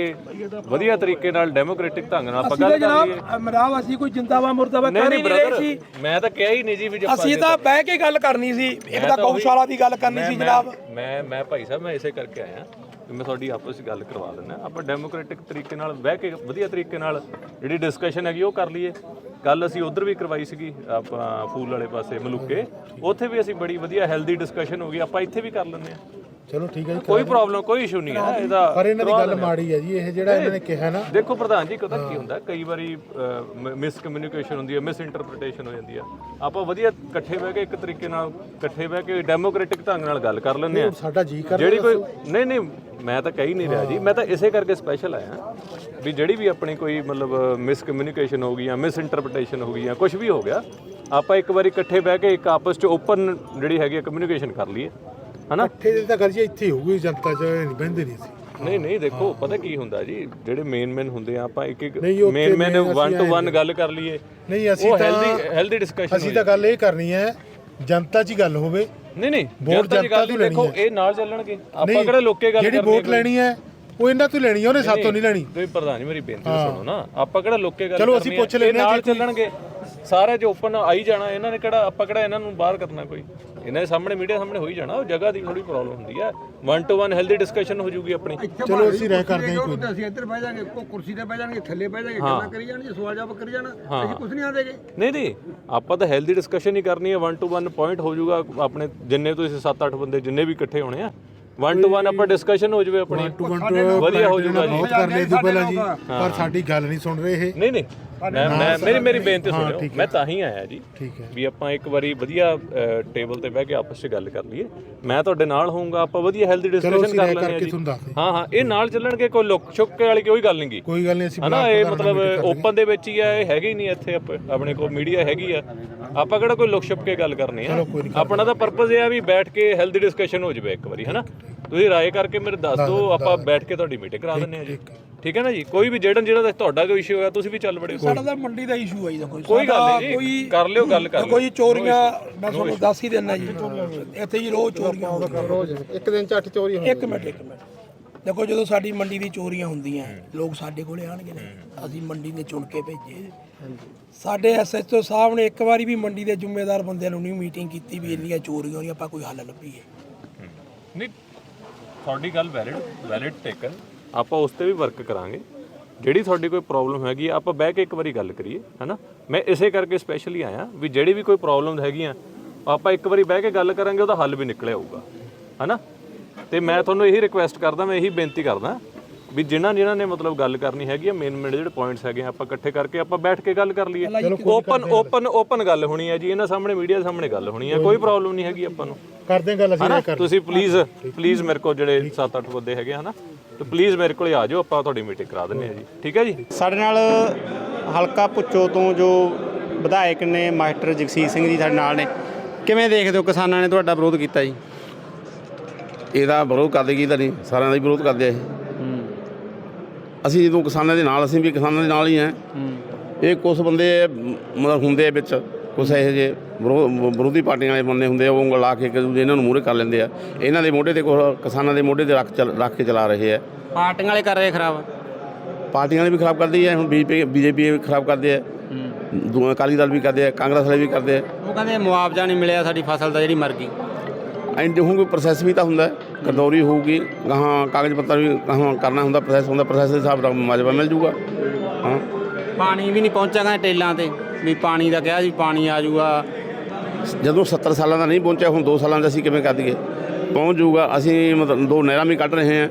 ਵਧੀਆ ਤਰੀਕੇ ਨਾਲ ਡੈਮੋਕ੍ਰੈਟਿਕ ਢੰਗ ਨਾਲ ਆਪਾਂ ਗੱਲ ਕਰ ਲਈਏ। ਜਨਾਬ ਮਰਾਬ ਅਸੀਂ ਕੋਈ ਜਿੰਦਾਵਾ ਮੁਰਦਾਵਾ ਕਰ ਨਹੀਂ ਰਹੇ ਸੀ। ਮੈਂ ਤਾਂ ਕਿਹਾ ਹੀ ਨਹੀਂ ਜੀ ਵੀ ਜੇ ਅਸੀਂ ਤਾਂ ਬਹਿ ਕੇ ਗੱਲ ਕਰਨੀ ਸੀ ਇੱਕ ਤਾਂ ਗਊਸ਼ਾਲਾ ਦੀ ਗੱਲ ਕਰਨੀ ਸੀ ਜਨਾਬ। ਮੈਂ ਮੈਂ ਭਾਈ ਸਾਹਿਬ ਮੈਂ ਇਸੇ ਕਰਕੇ ਆਇਆ। ਕਿ ਮੈਂ ਤੁਹਾਡੀ ਆਪਸ ਵਿੱਚ ਗੱਲ ਕਰਵਾ ਦਿੰਦਾ। ਆਪਾਂ ਡੈਮੋਕ੍ਰੈਟਿਕ ਤਰੀਕੇ ਨਾਲ ਬਹਿ ਕੇ, ਵਧੀਆ ਤਰੀਕੇ ਨਾਲ ਜਿਹੜੀ ਡਿਸਕਸ਼ਨ ਹੈਗੀ ਉਹ ਕਰ ਲਈਏ। ਕੱਲ ਅਸੀਂ ਉਧਰ ਵੀ ਕਰਵਾਈ ਸੀਗੀ, ਆਪਾਂ ਫੂਲ ਵਾਲੇ ਪਾਸੇ ਮਲੂਕੇ। ਉੱਥੇ ਵੀ ਅਸੀਂ ਬੜੀ ਵਧੀਆ ਹੈਲਦੀ ਡਿਸਕਸ਼ਨ ਹੋ ਗਈ, ਆਪਾਂ ਇੱਥੇ ਵੀ ਕਰ ਲੈਂਦੇ ਆ ਚਲੋ ਠੀਕ ਹੈ ਜੀ ਕੋਈ ਪ੍ਰੋਬਲਮ ਕੋਈ ਇਸ਼ੂ ਨਹੀਂ ਹੈ ਇਹਦਾ ਪਰ ਇਹਨਾਂ ਦੀ ਗੱਲ। ਮਾੜੀ ਹੈ ਜੀ ਇਹ ਜਿਹੜਾ ਇਹਨਾਂ ਨੇ ਕਿਹਾ ਨਾ। ਦੇਖੋ ਪ੍ਰਧਾਨ ਜੀ ਪਤਾ ਕੀ ਹੁੰਦਾ ਕਈ ਵਾਰੀ ਮਿਸ ਕਮਿਊਨੀਕੇਸ਼ਨ ਹੁੰਦੀ ਹੈ ਮਿਸ ਇੰਟਰਪ੍ਰੀਟੇਸ਼ਨ ਹੋ ਜਾਂਦੀ ਆ ਆਪਾਂ ਵਧੀਆ ਇਕੱਠੇ ਬਹਿ ਕੇ ਇੱਕ ਤਰੀਕੇ ਨਾਲ ਇਕੱਠੇ ਬਹਿ ਕੇ ਡੈਮੋਕ੍ਰੈਟਿਕ ਢੰਗ ਨਾਲ ਗੱਲ ਕਰ ਲੈਂਦੇ ਆ ਸਾਡਾ ਜੀ ਕਰ ਜਿਹੜੀ ਕੋਈ ਨਹੀਂ ਨਹੀਂ ਮੈਂ ਤਾਂ ਕਹਿ ਹੀ ਨਹੀਂ ਰਿਹਾ ਜੀ। ਮੈਂ ਤਾਂ ਇਸੇ ਕਰਕੇ ਸਪੈਸ਼ਲ ਆਇਆ ਵੀ ਜਿਹੜੀ ਵੀ ਆਪਣੀ ਕੋਈ ਮਤਲਬ ਮਿਸ ਕਮਿਊਨੀਕੇਸ਼ਨ ਹੋ ਗਈ ਜਾਂ ਮਿਸ ਇੰਟਰਪ੍ਰੀਟੇਸ਼ਨ ਹੋ ਗਈ ਜਾਂ ਕੁਝ ਵੀ ਹੋ ਗਿਆ ਆਪਾਂ ਇੱਕ ਵਾਰੀ ਇਕੱਠੇ ਬਹਿ ਕੇ ਇੱਕ ਆਪਸ ਚ ਓਪਨ ਜਿਹੜੀ ਹੈਗੀ ਕਮਿਊਨੀਕੇਸ਼ਨ ਕਰ ਲਈਏ। ਹਨਾ? ਇਕੱਠੇ ਦੀ ਤਾਂ ਗੱਲ ਜੀ ਇੱਥੇ ਹੋਊਗੀ ਜਨਤਾ ਚ ਨਹੀਂ ਬਹਿੰਦੇ ਨਹੀਂ ਸੀ ਨਹੀਂ ਨਹੀਂ ਦੇਖੋ ਪਤਾ ਕੀ ਹੁੰਦਾ ਜੀ ਜਿਹੜੇ ਮੇਨ ਮੇਨ ਹੁੰਦੇ ਆ ਆਪਾਂ ਇੱਕ ਇੱਕ ਨਹੀਂ, ਉੱਥੇ ਮੇਨ ਮੇਨ main 1 ਟੂ 1 ਆਏ ਗੱਲ ਕਰ ਲਈਏ। ਨਹੀਂ ਅਸੀਂ ਉਹ ਤਾਂ ਹੈਲਦੀ ਹੈਲਦੀ ਡਿਸਕਸ਼ਨ ਅਸੀਂ ਤਾਂ ਗੱਲ ਇਹ ਕਰਨੀ ਹੈ ਜਨਤਾ 'ਚ ਹੀ ਗੱਲ ਹੋਵੇ। ਨਹੀਂ ਨਹੀਂ ਵੋਟ ਜਨਤਾ ਦੀ ਜਨਤਾ ਗੱਲ ਤੋਂ ਨਹੀਂ, ਦੇਖੋ ਲੈਣੀ। ਇਹ ਨਾਲ ਚੱਲਣਗੇ। ਆਪਾਂ ਕਿਹੜਾ ਲੋਕੇ ਗੱਲ ਜਿਹੜੀ ਵੋਟ ਲੈਣੀ ਹੈ ਉਹ ਇਹਨਾਂ ਤੋਂ ਲੈਣੀ ਹੈ ਉਹਨੇ ਸਾਤੋਂ ਨਹੀਂ ਲੈਣੀ। ਤੁਸੀਂ ਪ੍ਰਧਾਨ ਜੀ ਮੇਰੀ ਬੇਨਤੀ ਤਾਂ ਸੁਣੋ ਨਾ। ਆਪਾਂ ਕਿਹੜਾ ਲੋਕੇ ਗੱਲ ਚਲੋ ਅਸੀਂ ਕਰਨੀ ਹੈ, ਪੁੱਛ ਲੈਂਦੇ ਇਹ ਹਾਂ ਨਾਲ ਜੇ ਕੋਈ- ਚੱਲਣਗੇ। ਸਾਰੇ ਜੋ ਓਪਨ ਆਈ ਜਾਣਾ ਇਹਨਾਂ ਨੇ ਕਿਹੜਾ ਆਪਾਂ ਕਿਹੜਾ ਇਹਨਾਂ ਨੂੰ ਬਾਹਰ ਕਰਨਾ ਕੋਈ? ਇਹਨਾਂ ਦੇ ਸਾਹਮਣੇ ਮੀਡੀਆ ਸਾਹਮਣੇ ਹੋਈ ਜਾਣਾ ਉਹ ਜਗ੍ਹਾ ਦੀ ਥੋੜੀ ਪ੍ਰੋਬਲਮ ਹੁੰਦੀ ਹੈ। 1 ਟੂ 1 ਹੈਲਦੀ ਡਿਸਕਸ਼ਨ ਹੋ ਜੂਗੀ ਆਪਣੀ। ਚਲੋ ਅਸੀਂ ਰਹਿ ਕਰਦੇ ਹਾਂ ਕੋਈ। ਅਸੀਂ ਇੱਧਰ ਬਹਿ ਜਾਾਂਗੇ ਕੋ ਕੁਰਸੀ ਤੇ ਬਹਿ ਜਾਣਗੇ ਥੱਲੇ ਬਹਿ ਜਾਣਗੇ ਗੱਲਾਂ ਕਰੀ ਜਾਣਗੇ ਸਵਾਲ ਜਵਾਬ ਕਰੀ ਜਾਣਾ ਹਾਂ। ਕੁਝ ਨਹੀਂ ਆਦੇਗੇ ਨਹੀਂ ਨਹੀਂ ਆਪਾਂ ਤਾਂ ਹੈਲਦੀ ਡਿਸਕਸ਼ਨ ਹੀ ਕਰਨੀ ਹੈ 1 ਟੂ 1 ਪੁਆਇੰਟ ਹੋ ਜਾਊਗਾ ਆਪਣੇ ਜਿੰਨੇ ਤੁਸੀਂ 7-8 ਬੰਦੇ ਜਿੰਨੇ ਵੀ ਇਕੱਠੇ ਹੋਣੇ ਆ। 1 ਟੂ 1 ਆਪਾਂ ਡਿਸਕਸ਼ਨ ਹੋ ਜਾਵੇ ਆਪਣੀ। ਟੂ ਵਧੀਆ ਹੋ ਜਾਊਗਾ ਜੀ। ਬਹੁਤ ਕਰ ਲਈ ਤੂੰ ਪਹਿਲਾਂ ਜੀ ਪਰ ਸਾਡੀ ਗੱਲ ਨਹੀਂ ਸੁਣ ਰਹੇ ਇਹ। ਨਹੀਂ ਨਹੀਂ ਮੈਂ ਮੈਂ ਮੇਰੀ ਮੇਰੀ ਬੇਨਤੀ ਸੁਣਿਓ। ਮੈਂ ਤਾਂ ਹੀ ਆਇਆ ਜੀ ਠੀਕ ਹੈ। ਵੀ ਆਪਾਂ ਇੱਕ ਵਾਰੀ ਵਧੀਆ ਟੇਬਲ ਤੇ ਬਹਿ ਕੇ ਆਪਸ ਵਿੱਚ ਗੱਲ ਕਰ ਲਈਏ। ਮੈਂ ਤੁਹਾਡੇ ਨਾਲ ਹੋਊਂਗਾ ਆਪਾਂ ਵਧੀਆ ਹੈਲਦੀ ਡਿਸਕਸ਼ਨ ਕਰ ਆ ਕਰਕੇ ਜੀ। ਹਾਂ ਹਾਂ ਇਹ ਨਾਲ ਚੱਲਣਗੇ ਕੋਈ ਲੁੱਕ ਛੁੱਕ ਵਾਲੀ ਕੋਈ ਗੱਲ ਨਹੀਂ ਗੀ ਕੋਈ ਗੱਲ ਨਹੀਂ ਅਸੀਂ ਹਨਾ ਇਹ ਮਤਲਬ। ਓਪਨ ਦੇ ਵਿੱਚ ਹੀ ਆ ਇਹ ਹੈਗੇ ਹੀ ਨਹੀਂ ਇੱਥੇ ਆਪ- ਆਪਣੇ ਕੋਲ ਮੀਡੀਆ ਹੈਗੀ ਆ। ਆਪਾਂ ਕਿਹੜਾ ਕੋਈ ਲੁੱਕ ਛੁਪ ਕੇ ਗੱਲ ਕਰਨੀ ਆ? ਆਪਣਾ ਤਾਂ ਪਰਪਸ ਇਹ ਆ ਵੀ ਬੈਠ ਕੇ ਹੈਲਦੀ ਡਿਸਕਸ਼ਨ ਹੋ ਜਾਵੇ ਇੱਕ ਵਾਰੀ ਹਨਾ? ਤੁਸੀਂ ਰਾਏ ਕਰਕੇ ਮੇਰੇ ਦੱਸ ਦਿਓ ਆਪਾਂ ਬੈਠ ਕੇ ਤੁਹਾਡੀ ਮੀਟਿੰਗ ਕਰਾ ਦਿੰਦੇ ਆ ਜੀ। ਠੀਕ ਹੈ ਨਾ ਜੀ? ਕੋਈ ਵੀ ਜਿਹੜਾ ਜਿਹੜਾ ਤੁਹਾਡਾ ਕੋਈ ਇਸ਼ੂ ਹੋਇਆ ਤੁਸੀਂ ਵੀ ਚੱਲ ਵੜਿਓ ਸਾਡਾ ਤਾਂ ਮੰਡੀ ਦਾ ਇਸ਼ੂ ਹੈ ਜੀ ਦੇਖੋ ਕੋਈ ਗੱਲ ਸਾਡਾ ਨਹੀਂ ਜੀ, ਕੋਈ- ਕਰ ਲਿਓ, ਗੱਲ ਕਰ ਲਿਓ। ਜੀ ਚੋਰੀਆਂ ਮੈਂ ਤੁਹਾਨੂੰ ਦੱਸ ਹੀ ਦਿੰਦਾ ਜੀ। ਇੱਥੇ ਜੀ ਰੋਜ਼ ਚੋਰੀਆਂ ਹੋ ਰਹੀਆਂ ਰੋਜ਼ ਇੱਕ ਦਿਨ ਚ ਅੱਠ ਚੋਰੀ ਇੱਕ ਮਿੰਟ ਇੱਕ ਮਿੰਟ। ਦੇਖੋ ਜਦੋਂ ਸਾਡੀ ਮੰਡੀ ਦੀ ਚੋਰੀਆਂ ਹੁੰਦੀਆਂ ਲੋਕ ਸਾਡੇ ਕੋਲੇ ਆਣਗੇ ਨਾ। ਅਸੀਂ ਮੰਡੀ ਨੇ ਚੁਣ ਕੇ ਭੇਜੇ ਸਾਡੇ ਐਸਐਚਓ ਸਾਹਿਬ ਨੇ ਇੱਕ ਵਾਰੀ ਵੀ ਮੰਡੀ ਦੇ ਜ਼ਿੰਮੇਦਾਰ ਬੰਦਿਆਂ ਨੂੰ ਨਹੀਂ ਮੀਟਿੰਗ ਕੀਤੀ ਵੀ ਇੰਨੀਆਂ ਚੋਰੀਆਂ ਹੋਈਆਂ ਆਪਾਂ ਕੋਈ ਹੱਲ ਲੱਭੀਏ। ਨਹੀਂ ਤੁਹਾਡੀ ਗੱਲ ਵੈਲਿਡ ਵੈਲਿਡ ਟੇਕਨ ਆਪਾਂ ਉਸ ਤੇ ਵੀ ਵਰਕ ਕਰਾਂਗੇ। ਜਿਹੜੀ ਤੁਹਾਡੀ ਕੋਈ ਪ੍ਰੋਬਲਮ ਹੈਗੀ ਆ, ਆਪਾਂ ਬਹਿ ਕੇ ਇੱਕ ਵਾਰੀ ਗੱਲ ਕਰੀਏ ਹੈਨਾ? ਮੈਂ ਇਸੇ ਕਰਕੇ ਸਪੈਸ਼ਲੀ ਆਇਆ ਵੀ ਜਿਹੜੀ ਵੀ ਕੋਈ ਪ੍ਰੋਬਲਮ ਹੈਗੀਆਂ ਆਪਾਂ ਇੱਕ ਵਾਰੀ ਬਹਿ ਕੇ ਗੱਲ ਕਰਾਂਗੇ ਉਹਦਾ ਹੱਲ ਵੀ ਨਿਕਲ ਆਊਗਾ ਹੈਨਾ? ਤੇ ਮੈਂ ਤੁਹਾਨੂੰ ਇਹੀ ਰਿਕੁਐਸਟ ਕਰਦਾ ਮੈਂ ਇਹੀ ਬੇਨਤੀ ਕਰਦਾ ਵੀ ਜਿਨ੍ਹਾਂ ਜਿਨ੍ਹਾਂ ਨੇ ਮਤਲਬ ਗੱਲ ਕਰਨੀ ਹੈਗੀ ਆ ਮੇਨ ਮੇਨ ਜਿਹੜੇ ਪੁਆਇੰਟਸ ਹੈਗੇ ਆ, ਆਪਾਂ ਇਕੱਠੇ ਕਰਕੇ ਆਪਾਂ ਬੈਠ ਕੇ ਗੱਲ ਕਰ ਲਈਏ। ਓਪਨ ਓਪਨ ਓਪਨ ਗੱਲ ਹੋਣੀ ਹੈ ਜੀ ਇਹਨਾਂ ਸਾਹਮਣੇ ਮੀਡੀਆ ਸਾਹਮਣੇ ਗੱਲ ਹੋਣੀ ਹੈ ਕੋਈ ਪ੍ਰੋਬਲਮ ਨਹੀਂ। ਹੈਗੀ ਆਪਾਂ ਨੂੰ। ਕਰਦੇ ਗੱਲ ਅਸੀਂ ਹਨਾ? ਤੁਸੀਂ ਪਲੀਜ਼ ਪਲੀਜ਼ ਮੇਰੇ ਕੋਲ ਜਿਹੜੇ 7-8 ਬੰਦੇ ਹੈਗੇ ਹਨਾ? ਤੇ ਪਲੀਜ਼ ਮੇਰੇ ਕੋਲੇ ਆ ਜਾਓ ਆਪਾਂ ਤੁਹਾਡੀ ਮੀਟਿੰਗ ਕਰਾ ਦਿੰਨੇ ਆ ਜੀ। ਠੀਕ ਹੈ ਜੀ? ਸਾਡੇ ਨਾਲ ਹਲਕਾ ਪੁੱਚੋ ਤੋਂ ਜੋ ਵਿਧਾਇਕ ਨੇ ਮਾਸਟਰ ਜਗਸੀਰ ਸਿੰਘ ਜੀ ਸਾਡੇ ਨਾਲ ਨੇ। ਕਿਵੇਂ ਦੇਖਦੇ ਹੋ ਕਿਸਾਨਾਂ ਨੇ ਤੁਹਾਡਾ ਵਿਰੋਧ ਕੀਤਾ ਜੀ? ਇਹਦਾ ਵਿਰੋਧ ਕਰਦੇ ਕੀ ਤਾਂ ਨਹੀਂ ਸਾਰਿਆਂ ਦਾ ਹੀ ਵਿਰੋਧ ਕਰਦੇ ਆ ਇਹ। ਅਸੀਂ ਜਦੋਂ ਕਿਸਾਨਾਂ ਦੇ ਨਾਲ ਅਸੀਂ ਵੀ ਕਿਸਾਨਾਂ ਦੇ ਨਾਲ ਹੀ ਆ। ਇਹ ਕੁਝ ਬੰਦੇ ਮਤਲਬ ਹੁੰਦੇ ਆ ਵਿੱਚ। ਕੁਝ ਇਹੋ ਜਿਹੇ ਵਿਰੋ- ਵਿਰੋਧੀ ਪਾਰਟੀਆਂ ਵਾਲੇ ਬੰਦੇ ਹੁੰਦੇ ਆ ਉਹ ਉਂਗਲ ਲਾ ਕੇ ਇੱਕ ਦੂਜੇ ਇਹਨਾਂ ਨੂੰ ਮੂਹਰੇ ਕਰ ਲੈਂਦੇ ਆ। ਇਹਨਾਂ ਦੇ ਮੋਢੇ ਤੇ ਕੁਛ ਕਿਸਾਨਾਂ ਦੇ ਮੋਢੇ ਤੇ ਰੱਖ ਚੱਲ- ਰੱਖ ਕੇ ਚਲਾ ਰਹੇ ਆ। ਪਾਰਟੀਆਂ ਵਾਲੇ ਕਰ ਰਹੇ ਖਰਾਬ? ਪਾਰਟੀਆਂ ਵਾਲੇ ਵੀ ਖਰਾਬ ਕਰਦੀ ਹੈ ਹੁਣ ਬੀਜੇਪੀ ਬੀਜੇਪੀ ਵੀ ਖਰਾਬ ਕਰਦੇ ਆ। ਦੂਆ ਅਕਾਲੀ ਦਲ ਵੀ ਕਰਦੇ ਆ ਕਾਂਗਰਸ ਵਾਲੇ ਵੀ ਕਰਦੇ ਆ। ਉਹ ਕਹਿੰਦੇ ਮੁਆਵਜ਼ਾ ਨਹੀਂ ਮਿਲਿਆ ਸਾਡੀ ਫਸਲ ਦਾ ਜਿਹੜੀ ਮਰ ਗਈ। ਐਂ ਦੇਖੋਗੇ ਪ੍ਰੋਸੈਸ ਵੀ ਤਾਂ ਹੁੰਦਾ ਗਰਦੌਰੀ ਹੋਊਗੀ ਗਾਹਾਂ ਕਾਗਜ਼ ਪੱਤਰ ਵੀ ਗਾਹਾਂ ਕਰਨਾ ਹੁੰਦਾ ਪ੍ਰੋਸੈਸ ਹੁੰਦਾ ਪ੍ਰੋਸੈਸ ਦੇ ਹਿਸਾਬ ਨਾਲ ਮਾਜਵਾ ਮਿਲ ਜੂਗਾ। ਹਾਂ। ਪਾਣੀ ਵੀ ਨਹੀਂ ਪਹੁੰਚਾਗਾ ਟੇਲਾਂ ਤੇ ਵੀ ਪਾਣੀ ਦਾ ਕਿਹਾ ਜੀ ਪਾਣੀ ਆ ਜਾਊਗਾ। ਜਦੋਂ 70 ਸਾਲਾਂ ਦਾ ਨਹੀਂ ਪਹੁੰਚਿਆ ਹੁਣ 2 ਸਾਲਾਂ ਦਾ ਅਸੀਂ ਕਿਵੇਂ ਕਰ ਦਈਏ? ਪਹੁੰਚ ਜਾਊਗਾ ਅਸੀਂ ਮਤਲਬ ਦੋ ਨਹਿਰਾਂ ਵੀ ਕੱਢ ਰਹੇ ਹਾਂ।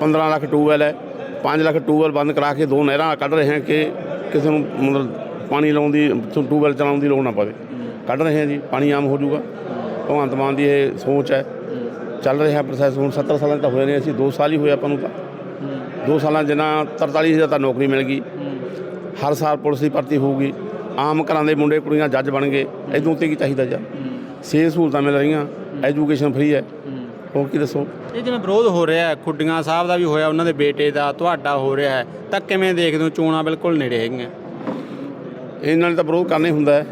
15 ਲੱਖ ਟੂਬਵੈਲ ਹੈ 5 ਲੱਖ ਟੂਬਵੈਲ ਬੰਦ ਕਰਾ ਕੇ ਦੋ ਨਹਿਰਾਂ ਕੱਢ ਰਹੇ ਹਾਂ ਕਿ ਕਿਸੇ ਨੂੰ ਮਤਲਬ ਪਾਣੀ ਲਾਉਣ ਦੀ ਟੂਬਵੈਲ ਚਲਾਉਣ ਦੀ ਲੋੜ ਨਾ ਪਵੇ। ਕੱਢ ਰਹੇ ਹਾਂ ਜੀ ਪਾਣੀ ਆਮ ਹੋ ਜਾਊਗਾ। ਭਗਵੰਤ ਮਾਨ ਦੀ ਇਹ ਸੋਚ ਹੈ। ਚੱਲ ਰਿਹਾ ਪ੍ਰੋਸੈਸ ਹੁਣ 70 ਸਾਲਾਂ ਤਾਂ ਹੋਏ ਨੇ ਅਸੀਂ 2 ਸਾਲ ਹੀ ਹੋਏ ਆਪਾਂ ਨੂੰ ਤਾਂ। 2 ਸਾਲਾਂ ਜਿੰਨਾ 43000 ਤਾਂ ਨੌਕਰੀ ਮਿਲ ਗਈ। ਹਰ ਸਾਲ ਪੁਲਿਸ ਦੀ ਭਰਤੀ ਹੋਊਗੀ। ਆਮ ਘਰਾਂ ਦੇ ਮੁੰਡੇ ਕੁੜੀਆਂ ਜੱਜ ਬਣ ਗਏ। ਇਦੋਂ ਉੱਤੇ ਕੀ ਚਾਹੀਦਾ ਜਾ? ਸਿਹਤ ਸਹੂਲਤਾਂ ਮਿਲ ਰਹੀਆਂ ਐਜੂਕੇਸ਼ਨ ਫ੍ਰੀ ਹੈ। ਹੋਰ ਕੀ ਦੱਸੋ? ਇਹ ਜਿਵੇਂ ਵਿਰੋਧ ਹੋ ਰਿਹਾ ਹੈ ਖੁੱਡੀਆਂ ਸਾਹਿਬ ਦਾ ਵੀ ਹੋਇਆ ਉਹਨਾਂ ਦੇ ਬੇਟੇ ਦਾ ਤੁਹਾਡਾ ਹੋ ਰਿਹਾ ਹੈ ਤਾਂ ਕਿਵੇਂ ਦੇਖਦੇ ਹੋ? ਚੋਣਾਂ ਬਿਲਕੁਲ ਨੇੜੇ ਹੈਗੀਆਂ। ਇਹਨਾਂ ਨੇ ਤਾਂ ਵਿਰੋਧ ਕਰਨਾ ਹੀ ਹੁੰਦਾ ਹੈ।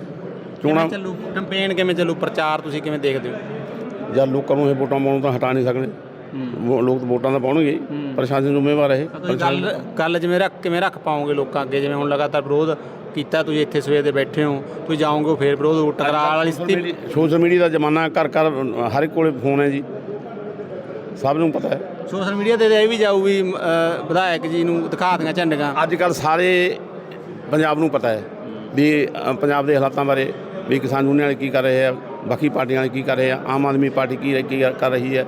ਚੋਣਾਂ ਚੱਲੂ? ਕੈਂਪੇਨ ਕਿਵੇਂ ਚੱਲੂ? ਪ੍ਰਚਾਰ ਤੁਸੀਂ ਕਿਵੇਂ ਦੇਖਦੇ ਹੋ? ਜਾਂ ਲੋਕਾਂ ਨੂੰ ਇਹ ਵੋਟਾਂ ਪਾਉਣ ਤੋਂ ਹਟਾ ਨਹੀਂ ਸਕਦੇ। ਵੋ- ਲੋਕ ਤਾਂ ਵੋਟਾਂ ਤਾਂ ਪਾਉਣਗੇ। ਪ੍ਰਸ਼ਾਸਨ ਜ਼ਿੰਮੇਵਾਰ ਹੈ ਗੱਲ ਗੱਲ ਜਿਵੇਂ ਰੱਖ ਕਿਵੇਂ ਰੱਖ ਪਾਓਗੇ ਲੋਕਾਂ ਅੱਗੇ? ਜਿਵੇਂ ਹੁਣ ਲਗਾਤਾਰ ਵਿਰੋਧ ਕੀਤਾ ਤੁਸੀਂ ਇੱਥੇ ਸਵੇਰ ਦੇ ਬੈਠੇ ਹੋ ਤੁਸੀਂ ਜਾਓਗੇ ਫੇਰ ਵਿਰੋਧ ਟਕਰਾਅ ਵਾਲੀ ਸਥਿਤੀ ਸੋਸ਼ਲ ਮੀਡੀਆ ਦਾ ਜ਼ਮਾਨਾ ਘਰ ਘਰ ਹਰ ਇੱਕ ਕੋਲੇ ਫੋਨ ਹੈ ਜੀ। ਸਭ ਨੂੰ ਪਤਾ ਹੈ। ਸੋਸ਼ਲ ਮੀਡੀਆ ਤੇ ਤਾਂ ਇਹ ਵੀ ਜਾਊ ਵੀ ਅ, ਵਿਧਾਇਕ ਜੀ ਨੂੰ ਦਿਖਾ ਦੀਆਂ ਝੰਡੀਆਂ। ਅੱਜ ਕੱਲ ਸਾਰੇ ਪੰਜਾਬ ਨੂੰ ਪਤਾ ਹੈ ਵੀ ਅ, ਪੰਜਾਬ ਦੇ ਹਾਲਾਤਾਂ ਬਾਰੇ ਵੀ ਕਿਸਾਨ ਯੂਨੀਅਨ ਵਾਲੇ ਕੀ ਕਰ ਰਹੇ ਆ ਬਾਕੀ ਪਾਰਟੀਆਂ ਵਾਲੇ ਕੀ ਕਰ ਰਹੇ ਆ ਆਮ ਆਦਮੀ ਪਾਰਟੀ ਕੀ ਕੀ ਕਰ ਰਹੀ ਹੈ।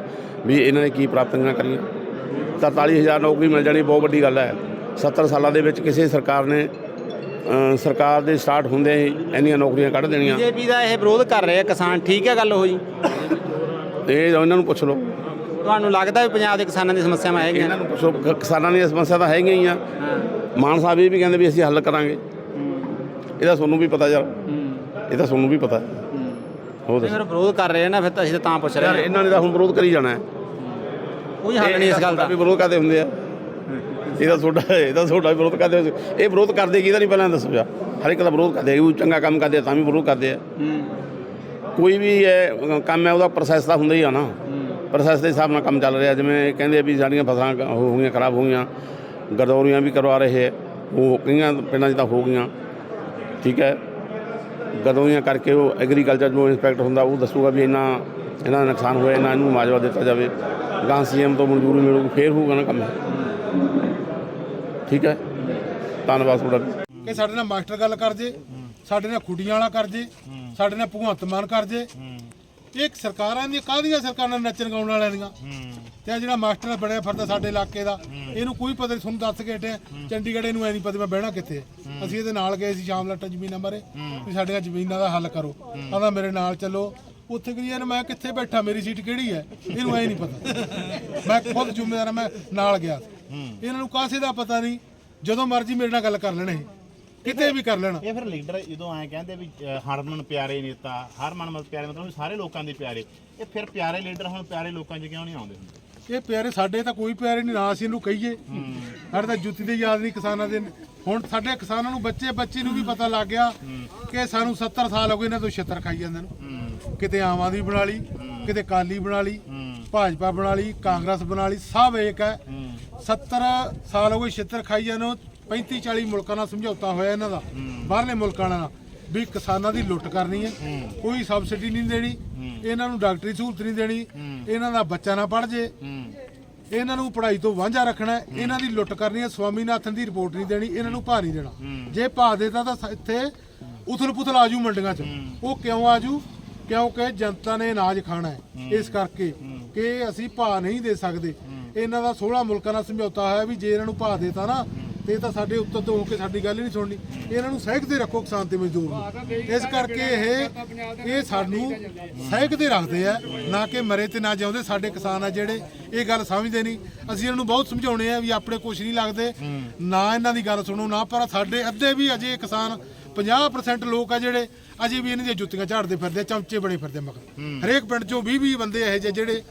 ਵੀ ਇਹਨਾਂ ਨੇ ਕੀ ਪ੍ਰਾਪਤੀਆਂ ਕਰੀਆਂ 43000 ਨੌਕਰੀ ਮਿਲ ਜਾਣੀ ਬਹੁਤ ਵੱਡੀ ਗੱਲ ਹੈ। 70 ਸਾਲਾਂ ਦੇ ਵਿੱਚ ਕਿਸੇ ਸਰਕਾਰ ਨੇ ਸਰਕਾਰ ਦੇ ਸਟਾਰਟ ਹੁੰਦੇ ਹੀ ਇੰਨੀਆਂ ਨੌਕਰੀਆਂ ਕੱਢ ਦੇਣੀਆਂ। ਬੀਜੇਪੀ ਦਾ ਇਹ ਵਿਰੋਧ ਕਰ ਰਹੇ ਆ ਕਿਸਾਨ ਠੀਕ ਹੈ ਗੱਲ ਹੋਈ ਇਹ ਇਹਨਾਂ ਨੂੰ ਪੁੱਛ ਲਓ। ਤੁਹਾਨੂੰ ਲੱਗਦਾ ਵੀ ਪੰਜਾਬ ਦੇ ਕਿਸਾਨਾਂ ਦੀ ਸਮੱਸਿਆਵਾਂ ਹੈਗੀਆਂ? ਇਹਨਾਂ ਨੂੰ ਪੁੱਛੋ ਕ- ਕਿਸਾਨਾਂ ਦੀਆਂ ਸਮੱਸਿਆ ਤਾਂ ਹੈਗੀਆਂ ਹੀ ਆ। ਮਾਨ ਸਾਹਿਬ ਇਹ ਵੀ ਕਹਿੰਦੇ ਵੀ ਅਸੀਂ ਹੱਲ ਕਰਾਂਗੇ। ਇਹਦਾ ਤੁਹਾਨੂੰ ਵੀ ਪਤਾ ਯਾਰ। ਇਹ ਤਾਂ ਤੁਹਾਨੂੰ ਵੀ ਪਤਾ। ਦੱਸੋ। ਫਿਰ ਵਿਰੋਧ ਕਰ ਰਹੇ ਆ ਨਾ ਫਿਰ ਤਾਂ ਅਸੀਂ ਤਾਂ ਤਾਂ ਪੁੱਛ ਰਹੇ ਹਾਂ। ਇਹਨਾਂ ਨੇ ਤਾਂ ਹੁਣ ਵਿਰੋਧ ਕਰੀ ਜਾਣਾ ਹੈ। ਕੋਈ ਹੱਲ ਨਹੀਂ ਇਸ ਗੱਲ ਦਾ। ਵੀ ਵਿਰੋਧ ਕਰਦੇ ਹੁੰਦੇ ਆ? ਇਹਦਾ ਤੁਹਾਡਾ ਇਹਦਾ ਤੁਹਾਡਾ ਵੀ ਵਿਰੋਧ ਕਰਦੇ ਹੁੰਦੇ। ਇਹ ਵਿਰੋਧ ਕਰਦੇ ਕਿਹਦਾ ਨਹੀਂ ਪਹਿਲਾਂ ਦੱਸੋ ਯਾਰ। ਹਰ ਇੱਕ ਦਾ ਵਿਰੋਧ ਕਰਦੇ ਉਹ ਚੰਗਾ ਕੰਮ ਕਰਦੇ ਆ ਤਾਂ ਵੀ ਵਿਰੋਧ ਕਰਦੇ ਆ। ਕੋਈ ਵੀ ਇਹ ਕੰਮ ਹੈ ਉਹਦਾ ਪ੍ਰੋਸੈਸ ਤਾਂ ਹੁੰਦਾ ਹੀ ਆ ਨਾ। ਪ੍ਰੋਸੈਸ ਦੇ ਹਿਸਾਬ ਨਾਲ ਕੰਮ ਚੱਲ ਰਿਹਾ ਜਿਵੇਂ ਇਹ ਕਹਿੰਦੇ ਆ ਵੀ ਸਾਡੀਆਂ ਫਸਲਾਂ ਕ- ਉਹ ਹੋ ਗਈਆਂ ਖਰਾਬ ਹੋ ਗਈਆਂ ਗਰਦੌਰੀਆਂ ਵੀ ਕਰਵਾ ਰਹੇ ਆ। ਉਹ ਕਈਆਂ ਪਿੰਡਾਂ 'ਚ ਤਾਂ ਹੋ ਗਈਆਂ। ਠੀਕ ਹੈ? ਗਰਦੌਰੀਆਂ ਕਰਕੇ ਉਹ ਐਗਰੀਕਲਚਰ ਜੋ ਇੰਸਪੈਕਟਰ ਹੁੰਦਾ ਉਹ ਦੱਸੂਗਾ ਵੀ ਇੰਨਾ ਇਹਨਾਂ ਦਾ ਨੁਕਸਾਨ ਹੋਇਆ ਇਹਨਾਂ ਨੂੰ ਮੁਆਵਜ਼ਾ ਦਿੱਤਾ ਜਾਵੇ। ਗਾਂ ਸੀਐਮ ਤੋਂ ਮਨਜ਼ੂਰੀ ਮਿਲੂਗੀ ਫੇਰ ਹੋਊਗਾ ਨਾ ਕੰਮ। ਠੀਕ ਹੈ? ਧੰਨਵਾਦ ਤੁਹਾਡਾ। ਕਿ ਸਾਡੇ ਨਾਲ ਮਾਸਟਰ ਗੱਲ ਕਰ ਜੇ ਸਾਡੇ ਨਾਲ ਖੁੱਡੀਆਂ ਵਾਲਾ ਕਰ ਜੇ ਸਾਡੇ ਨਾਲ ਭਗਵੰਤ ਮਾਨ ਕਰ ਜੇ। ਇਹ ਸਰਕਾਰਾਂ ਦੀਆਂ ਕਾਹਦੀਆਂ ਸਰਕਾਰਾਂ ਨੱਚਣ ਗਾਉਣ ਵਾਲਿਆਂ ਦੀਆਂ? ਤੇ ਆ ਜਿਹੜਾ ਮਾਸਟਰ ਬਣਿਆ ਫਿਰਦਾ ਸਾਡੇ ਇਲਾਕੇ ਦਾ ਇਹਨੂੰ ਕੋਈ ਪਤਾ ਨਹੀਂ ਤੁਹਾਨੂੰ ਦੱਸ ਕੇ ਹਟਿਆ ਚੰਡੀਗੜ੍ਹ ਇਹਨੂੰ ਐ ਨਹੀਂ ਪਤਾ ਮੈਂ ਬਹਿਣਾ ਕਿੱਥੇ ਅਸੀਂ ਇਹਦੇ ਨਾਲ ਗਏ ਸੀ ਸ਼ਾਮ ਲੱਟਾ ਜ਼ਮੀਨਾਂ ਬਾਰੇ ਵੀ ਸਾਡੀਆਂ ਜ਼ਮੀਨਾਂ ਦਾ ਹੱਲ ਕਰੋ। ਆਂਦਾ ਮੇਰੇ ਨਾਲ ਚੱਲੋ। ਉੱਥੇ ਗਈ ਇਹਨੂੰ ਮੈਂ ਕਿੱਥੇ ਬੈਠਾ ਮੇਰੀ ਸੀਟ ਕਿਹੜੀ ਹੈ? ਇਹਨੂੰ ਐ ਨਹੀਂ ਪਤਾ। ਮੈਂ ਖੁਦ ਜ਼ਿੰਮੇਵਾਰ ਮੈਂ ਨਾਲ ਗਿਆ। ਇਹਨਾਂ ਨੂੰ ਕਾਸੇ ਦਾ ਪਤਾ ਨਹੀਂ ਜਦੋਂ ਮਰਜ਼ੀ ਮੇਰੇ ਨਾਲ ਗੱਲ ਕਰ ਲੈਣੇ ਇਹ। ਕਿਤੇ ਵੀ ਕਰ ਲੈਣਾ। ਇਹ ਫਿਰ ਲੀਡਰ ਜਦੋਂ ਐਂ ਕਹਿੰਦੇ ਵੀ ਅ, ਹਰਮਨ ਪਿਆਰੇ ਨੇਤਾ ਹਰਮਨ ਮਤਲਬ ਪਿਆਰੇ ਮਤਲਬ ਸਾਰੇ ਲੋਕਾਂ ਦੇ ਪਿਆਰੇ। ਇਹ ਫਿਰ ਪਿਆਰੇ ਲੀਡਰ ਹੁਣ ਪਿਆਰੇ ਲੋਕਾਂ 'ਚ ਕਿਉਂ ਨਹੀਂ ਆਉਂਦੇ ਹੁੰਦੇ? ਇਹ ਪਿਆਰੇ ਸਾਡੇ ਤਾਂ ਕੋਈ ਪਿਆਰੇ ਨਹੀਂ ਨਾ ਅਸੀਂ ਇਹਨੂੰ ਕਹੀਏ। ਸਾਡੇ ਤਾਂ ਜੁੱਤੀ ਦੇ ਯਾਦ ਨਹੀਂ ਕਿਸਾਨਾਂ ਦੇ। ਹੁਣ ਸਾਡੇ ਕਿਸਾਨਾਂ ਨੂੰ ਬੱਚੇ ਬੱਚੀ ਨੂੰ ਵੀ ਪਤਾ ਲੱਗ ਗਿਆ ਕਿ ਸਾਨੂੰ 70 ਸਾਲ ਹੋ ਗਏ ਇਹਨਾਂ ਤੋਂ ਛਿੱਤਰ ਖਾਈ ਜਾਂਦੇ ਨੂੰ। ਕਿਤੇ ਆਮ ਆਦਮੀ ਬਣਾ ਲਈ ਕਿਤੇ ਕਾਲੀ ਬਣਾ ਲਈ ਭਾਜਪਾ ਬਣਾ ਲਈ ਕਾਂਗਰਸ ਬਣਾ ਲਈ ਸਭ ਇੱਕ ਹੈ। 70 ਸਾਲ ਹੋ ਗਏ ਛਿੱਤਰ ਖਾਈ ਜਾਂਦੇ ਨੂੰ 35 40 ਮੁਲਕਾਂ ਨਾਲ ਸਮਝੌਤਾ ਹੋਇਆ ਇਹਨਾਂ ਦਾ ਬਾਹਰਲੇ ਮੁਲਕਾਂ ਨਾਲ। ਵੀ ਕਿਸਾਨਾਂ ਦੀ ਲੁੱਟ ਕਰਨੀ ਹੈ। ਕੋਈ ਸਬਸਿਡੀ ਨਹੀਂ ਦੇਣੀ। ਇਹਨਾਂ ਨੂੰ ਡਾਕਟਰੀ ਸਹੂਲਤ ਨਹੀਂ ਦੇਣੀ। ਇਹਨਾਂ ਦਾ ਬੱਚਾ ਨਾ ਪੜ ਜੇ। ਇਹਨਾਂ ਨੂੰ ਪੜ੍ਹਾਈ ਤੋਂ ਵਾਂਝਾ ਰੱਖਣਾ ਇਹਨਾਂ ਦੀ ਲੁੱਟ ਕਰਨੀ ਹੈ। ਸਵਾਮੀਨਾਥਨ ਦੀ ਰਿਪੋਰਟ ਨਹੀਂ ਦੇਣੀ। ਇਹਨਾਂ ਨੂੰ ਭਾਅ ਨਹੀਂ ਦੇਣਾ। ਜੇ ਭਾਅ ਦੇਤਾ ਤਾਂ ਇੱਥੇ ਉਥਲ ਪੁਥਲ ਆਜੂ ਮੰਡੀਆਂ 'ਚ। ਉਹ ਕਿਉਂ ਆਜੂ? ਕਿਉਂਕਿ ਜਨਤਾ ਨੇ ਅਨਾਜ ਖਾਣਾ ਹੈ। ਇਸ ਕਰਕੇ ਕਿ ਅਸੀਂ ਭਾਅ ਨਹੀਂ ਦੇ ਸਕਦੇ। ਇਹਨਾਂ ਦਾ 16 ਮੁਲਕਾਂ ਨਾਲ ਸਮਝੌਤਾ ਹੋਇਆ ਵੀ ਜੇ ਇਹਨਾਂ ਨੂੰ ਭਾਅ ਦੇਤਾ ਨਾ ਤੇ ਇਹ ਤਾਂ ਸਾਡੇ ਉੱਤਰ ਤੋਂ ਹੋ ਕੇ ਸਾਡੀ ਗੱਲ ਹੀ ਨਹੀਂ ਸੁਣਨੀ। ਇਹਨਾਂ ਨੂੰ ਸਹਿਕਦੇ ਰੱਖੋ ਕਿਸਾਨ ਤੇ ਮਜ਼ਦੂਰ ਨੂੰ। ਇਸ ਕਰਕੇ ਇਹ ਇਹ ਸਾਨੂੰ ਸਹਿਕਦੇ ਰੱਖਦੇ ਆ ਨਾ ਕਿ ਮਰੇ ਤੇ ਨਾ ਜਿਉਂਦੇ। ਸਾਡੇ ਕਿਸਾਨ ਆ ਜਿਹੜੇ ਇਹ ਗੱਲ ਸਮਝਦੇ ਨਹੀਂ। ਅਸੀਂ ਇਹਨਾਂ ਨੂੰ ਬਹੁਤ ਸਮਝਾਉਣੇ ਆ ਵੀ ਆਪਣੇ ਕੁਛ ਨਹੀਂ ਲੱਗਦੇ। ਨਾ ਇਹਨਾਂ ਦੀ ਗੱਲ ਸੁਣੋ ਨਾ ਪਰ ਸਾਡੇ ਅੱਧੇ ਵੀ ਅਜੇ ਕਿਸਾਨ 50% ਲੋਕ ਆ ਜਿਹੜੇ ਅਜੇ ਵੀ ਇਹਨਾਂ ਦੀਆਂ ਜੁੱਤੀਆਂ ਝਾੜਦੇ ਫਿਰਦੇ ਆ, ਚਮਚੇ ਬਣੇ ਫਿਰਦੇ ਮਗਰ। ਹਰੇਕ ਪਿੰਡ ਚੋਂ 20 20 ਬੰਦੇ ਇਹੋ ਜਿਹੇ ਜਿਹੜੇ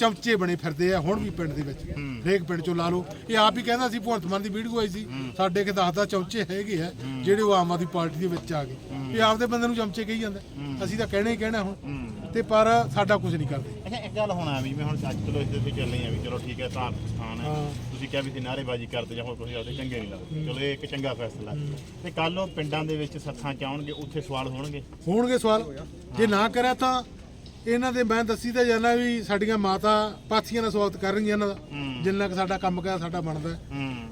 ਚਮਚੇ ਬਣੇ ਫਿਰਦੇ ਆ ਹੁਣ ਵੀ ਪਿੰਡ ਦੇ ਵਿੱਚ। ਹਰੇਕ ਪਿੰਡ ਚੋਂ ਲਾ ਲਓ। ਇਹ ਆਪ ਹੀ ਕਹਿੰਦਾ ਸੀ ਭਗਵੰਤ ਮਾਨ ਦੀ ਵੀਡੀਓ ਆਈ ਸੀ। ਸਾਡੇ ਕੇ ਦਸ ਦਸ ਚਮਚੇ ਹੈਗੇ ਆ ਜਿਹੜੇ ਉਹ ਆਮ ਆਦਮੀ ਪਾਰਟੀ ਦੇ ਵਿੱਚ ਆ ਗਏ। ਇਹ ਆਪਦੇ ਬੰਦੇ ਨੂੰ ਚਮਚੇ ਕਹੀ ਜਾਂਦਾ। ਅਸੀਂ ਤਾਂ ਕਹਿਣਾ ਹੀ ਕਹਿਣਾ ਹੁਣ। ਤੇ ਪਰ ਸਾਡਾ ਕੁਝ ਨਹੀਂ ਕਰਦੇ। ਅੱਛਾ ਇੱਕ ਗੱਲ ਹੁਣ ਵੀ ਮੈਂ ਹੁਣ ਅੱਜ ਚਲੋ ਇਸ ਦੇ ਤੇ ਚੱਲੇ ਆ ਵੀ ਚਲੋ ਠੀਕ ਹੈ ਤਾਂ ਸਥਾਨ ਹੈ। ਤੁਸੀਂ ਕਿਹਾ ਵੀ ਸੀ ਨਾਅਰੇਬਾਜ਼ੀ ਕਰਦੇ ਜਾਂ ਹੋਰ ਤੁਸੀਂ ਆਪਦੇ ਚੰਗੇ ਨਹੀਂ ਲੱਗਦੇ। ਚਲੋ ਇਹ ਇੱਕ ਚੰਗਾ ਫੈਸਲਾ। ਤੇ ਕੱਲ ਉਹ ਪਿੰਡਾਂ ਦੇ ਵਿੱਚ ਸੱਥਾਂ ਚ ਆਉਣਗੇ ਉੱਥੇ ਸਵਾਲ ਹੋਣਗੇ? ਹੋਣਗੇ ਸਵਾਲ। ਜੇ ਨਾ ਕਰਿਆ ਤਾਂ ਇਹਨਾਂ ਦੇ ਮੈਂ ਦੱਸੀ ਤਾਂ ਜਾਣਾ ਵੀ ਸਾਡੀਆਂ ਮਾਤਾ ਪਾਥੀਆਂ ਦਾ ਸਵਾਗਤ ਕਰ ਰਹੀਆਂ ਇਹਨਾਂ ਦਾ। ਜਿੰਨਾ ਕਿ ਸਾਡਾ ਕੰਮ ਕਰ ਸਾਡਾ ਬਣਦਾ।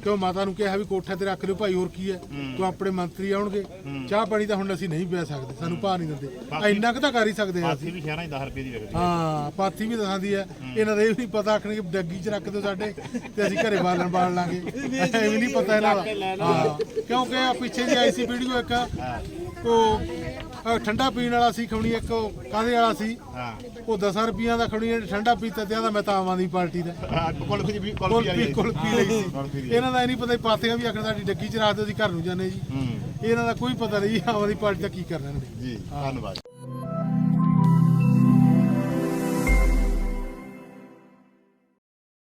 ਕਿਉਂ ਮਾਤਾ ਨੂੰ ਕਿਹਾ ਵੀ ਕੋਠੇ ਤੇ ਰੱਖ ਲਿਓ ਭਾਈ ਹੋਰ ਕੀ ਹੈ? ਤੂੰ ਆਪਣੇ ਮੰਤਰੀ ਆਉਣਗੇ। ਚਾਹ ਪਾਣੀ ਤਾਂ ਹੁਣ ਅਸੀਂ ਨਹੀਂ ਪੀ ਸਕਦੇ ਸਾਨੂੰ ਭਾਅ ਨਹੀਂ ਦਿੰਦੇ। ਇੰਨਾ ਕੁ ਤਾਂ ਕਰ ਹੀ ਸਕਦੇ ਆ ਅਸੀਂ। ਵੀ ਸ਼ਹਿਰਾਂ 'ਚ 10 ਰੁਪਏ ਦੀ ਵਿਕਦੀ ਹਾਂ। ਪਾਥੀ ਵੀ ਦਸਾਂਦੀ ਹੈ। ਇਹਨਾਂ ਦਾ ਇਹ ਵੀ ਪਤਾ ਆਖਣਗੇ ਡੱਗੀ 'ਚ ਰੱਖ ਦਿਓ ਸਾਡੇ ਤੇ ਅਸੀਂ ਘਰੇ ਬਾਲਣ ਬਾਲ ਲਾਂਗੇ। ਇਹ ਵੀ ਨਹੀਂ ਪਤਾ ਇਹਨਾਂ ਦਾ। ਹਾਂ ਕਿਉਂਕਿ ਆ ਪਿੱਛੇ ਜੀ ਆਈ ਸੀ ਵੀਡੀਓ ਇੱਕ। ਉਹ ਅਹ ਠੰਡਾ ਪੀਣ ਵਾਲਾ ਸੀ ਖਵਣੀ ਇੱਕ ਕਾਹਦੇ ਵਾਲਾ ਸੀ? ਹਾਂ। ਉਹ 10 ਰੁਪਈਆਂ ਦਾ ਖਵਣੀ ਠੰਡਾ ਪੀਤਾ ਤੇ ਆਂਦਾ ਮੈਂ ਤਾਂ ਆਮ ਆਦਮੀ ਪਾਰਟੀ ਦਾ। ਕੁਲਫੀ ਵੀ ਕੁਲਫੀ ਵਾਲੀ ਕੁਲਪੀ ਲਈ ਸੀ। ਇਹਨਾਂ ਦਾ ਇਹ ਨਹੀਂ ਪਤਾ ਵੀ ਪਾਥੀਆਂ ਵੀ ਆਖਣ ਸਾਡੀ ਡੱਗੀ 'ਚ ਰੱਖ ਦਿਓ ਅਸੀਂ ਘਰ ਨੂੰ ਜਾਂਦੇ ਜੀ। ਇਹਨਾਂ ਦਾ ਕੋਈ ਪਤਾ ਨਹੀਂ ਆਮ ਆਦਮੀ ਪਾਰਟੀ ਦਾ ਕੀ ਕਰਨਾ ਇਹਨਾਂ ਨੇ ਜੀ ਧੰਨਵਾਦ।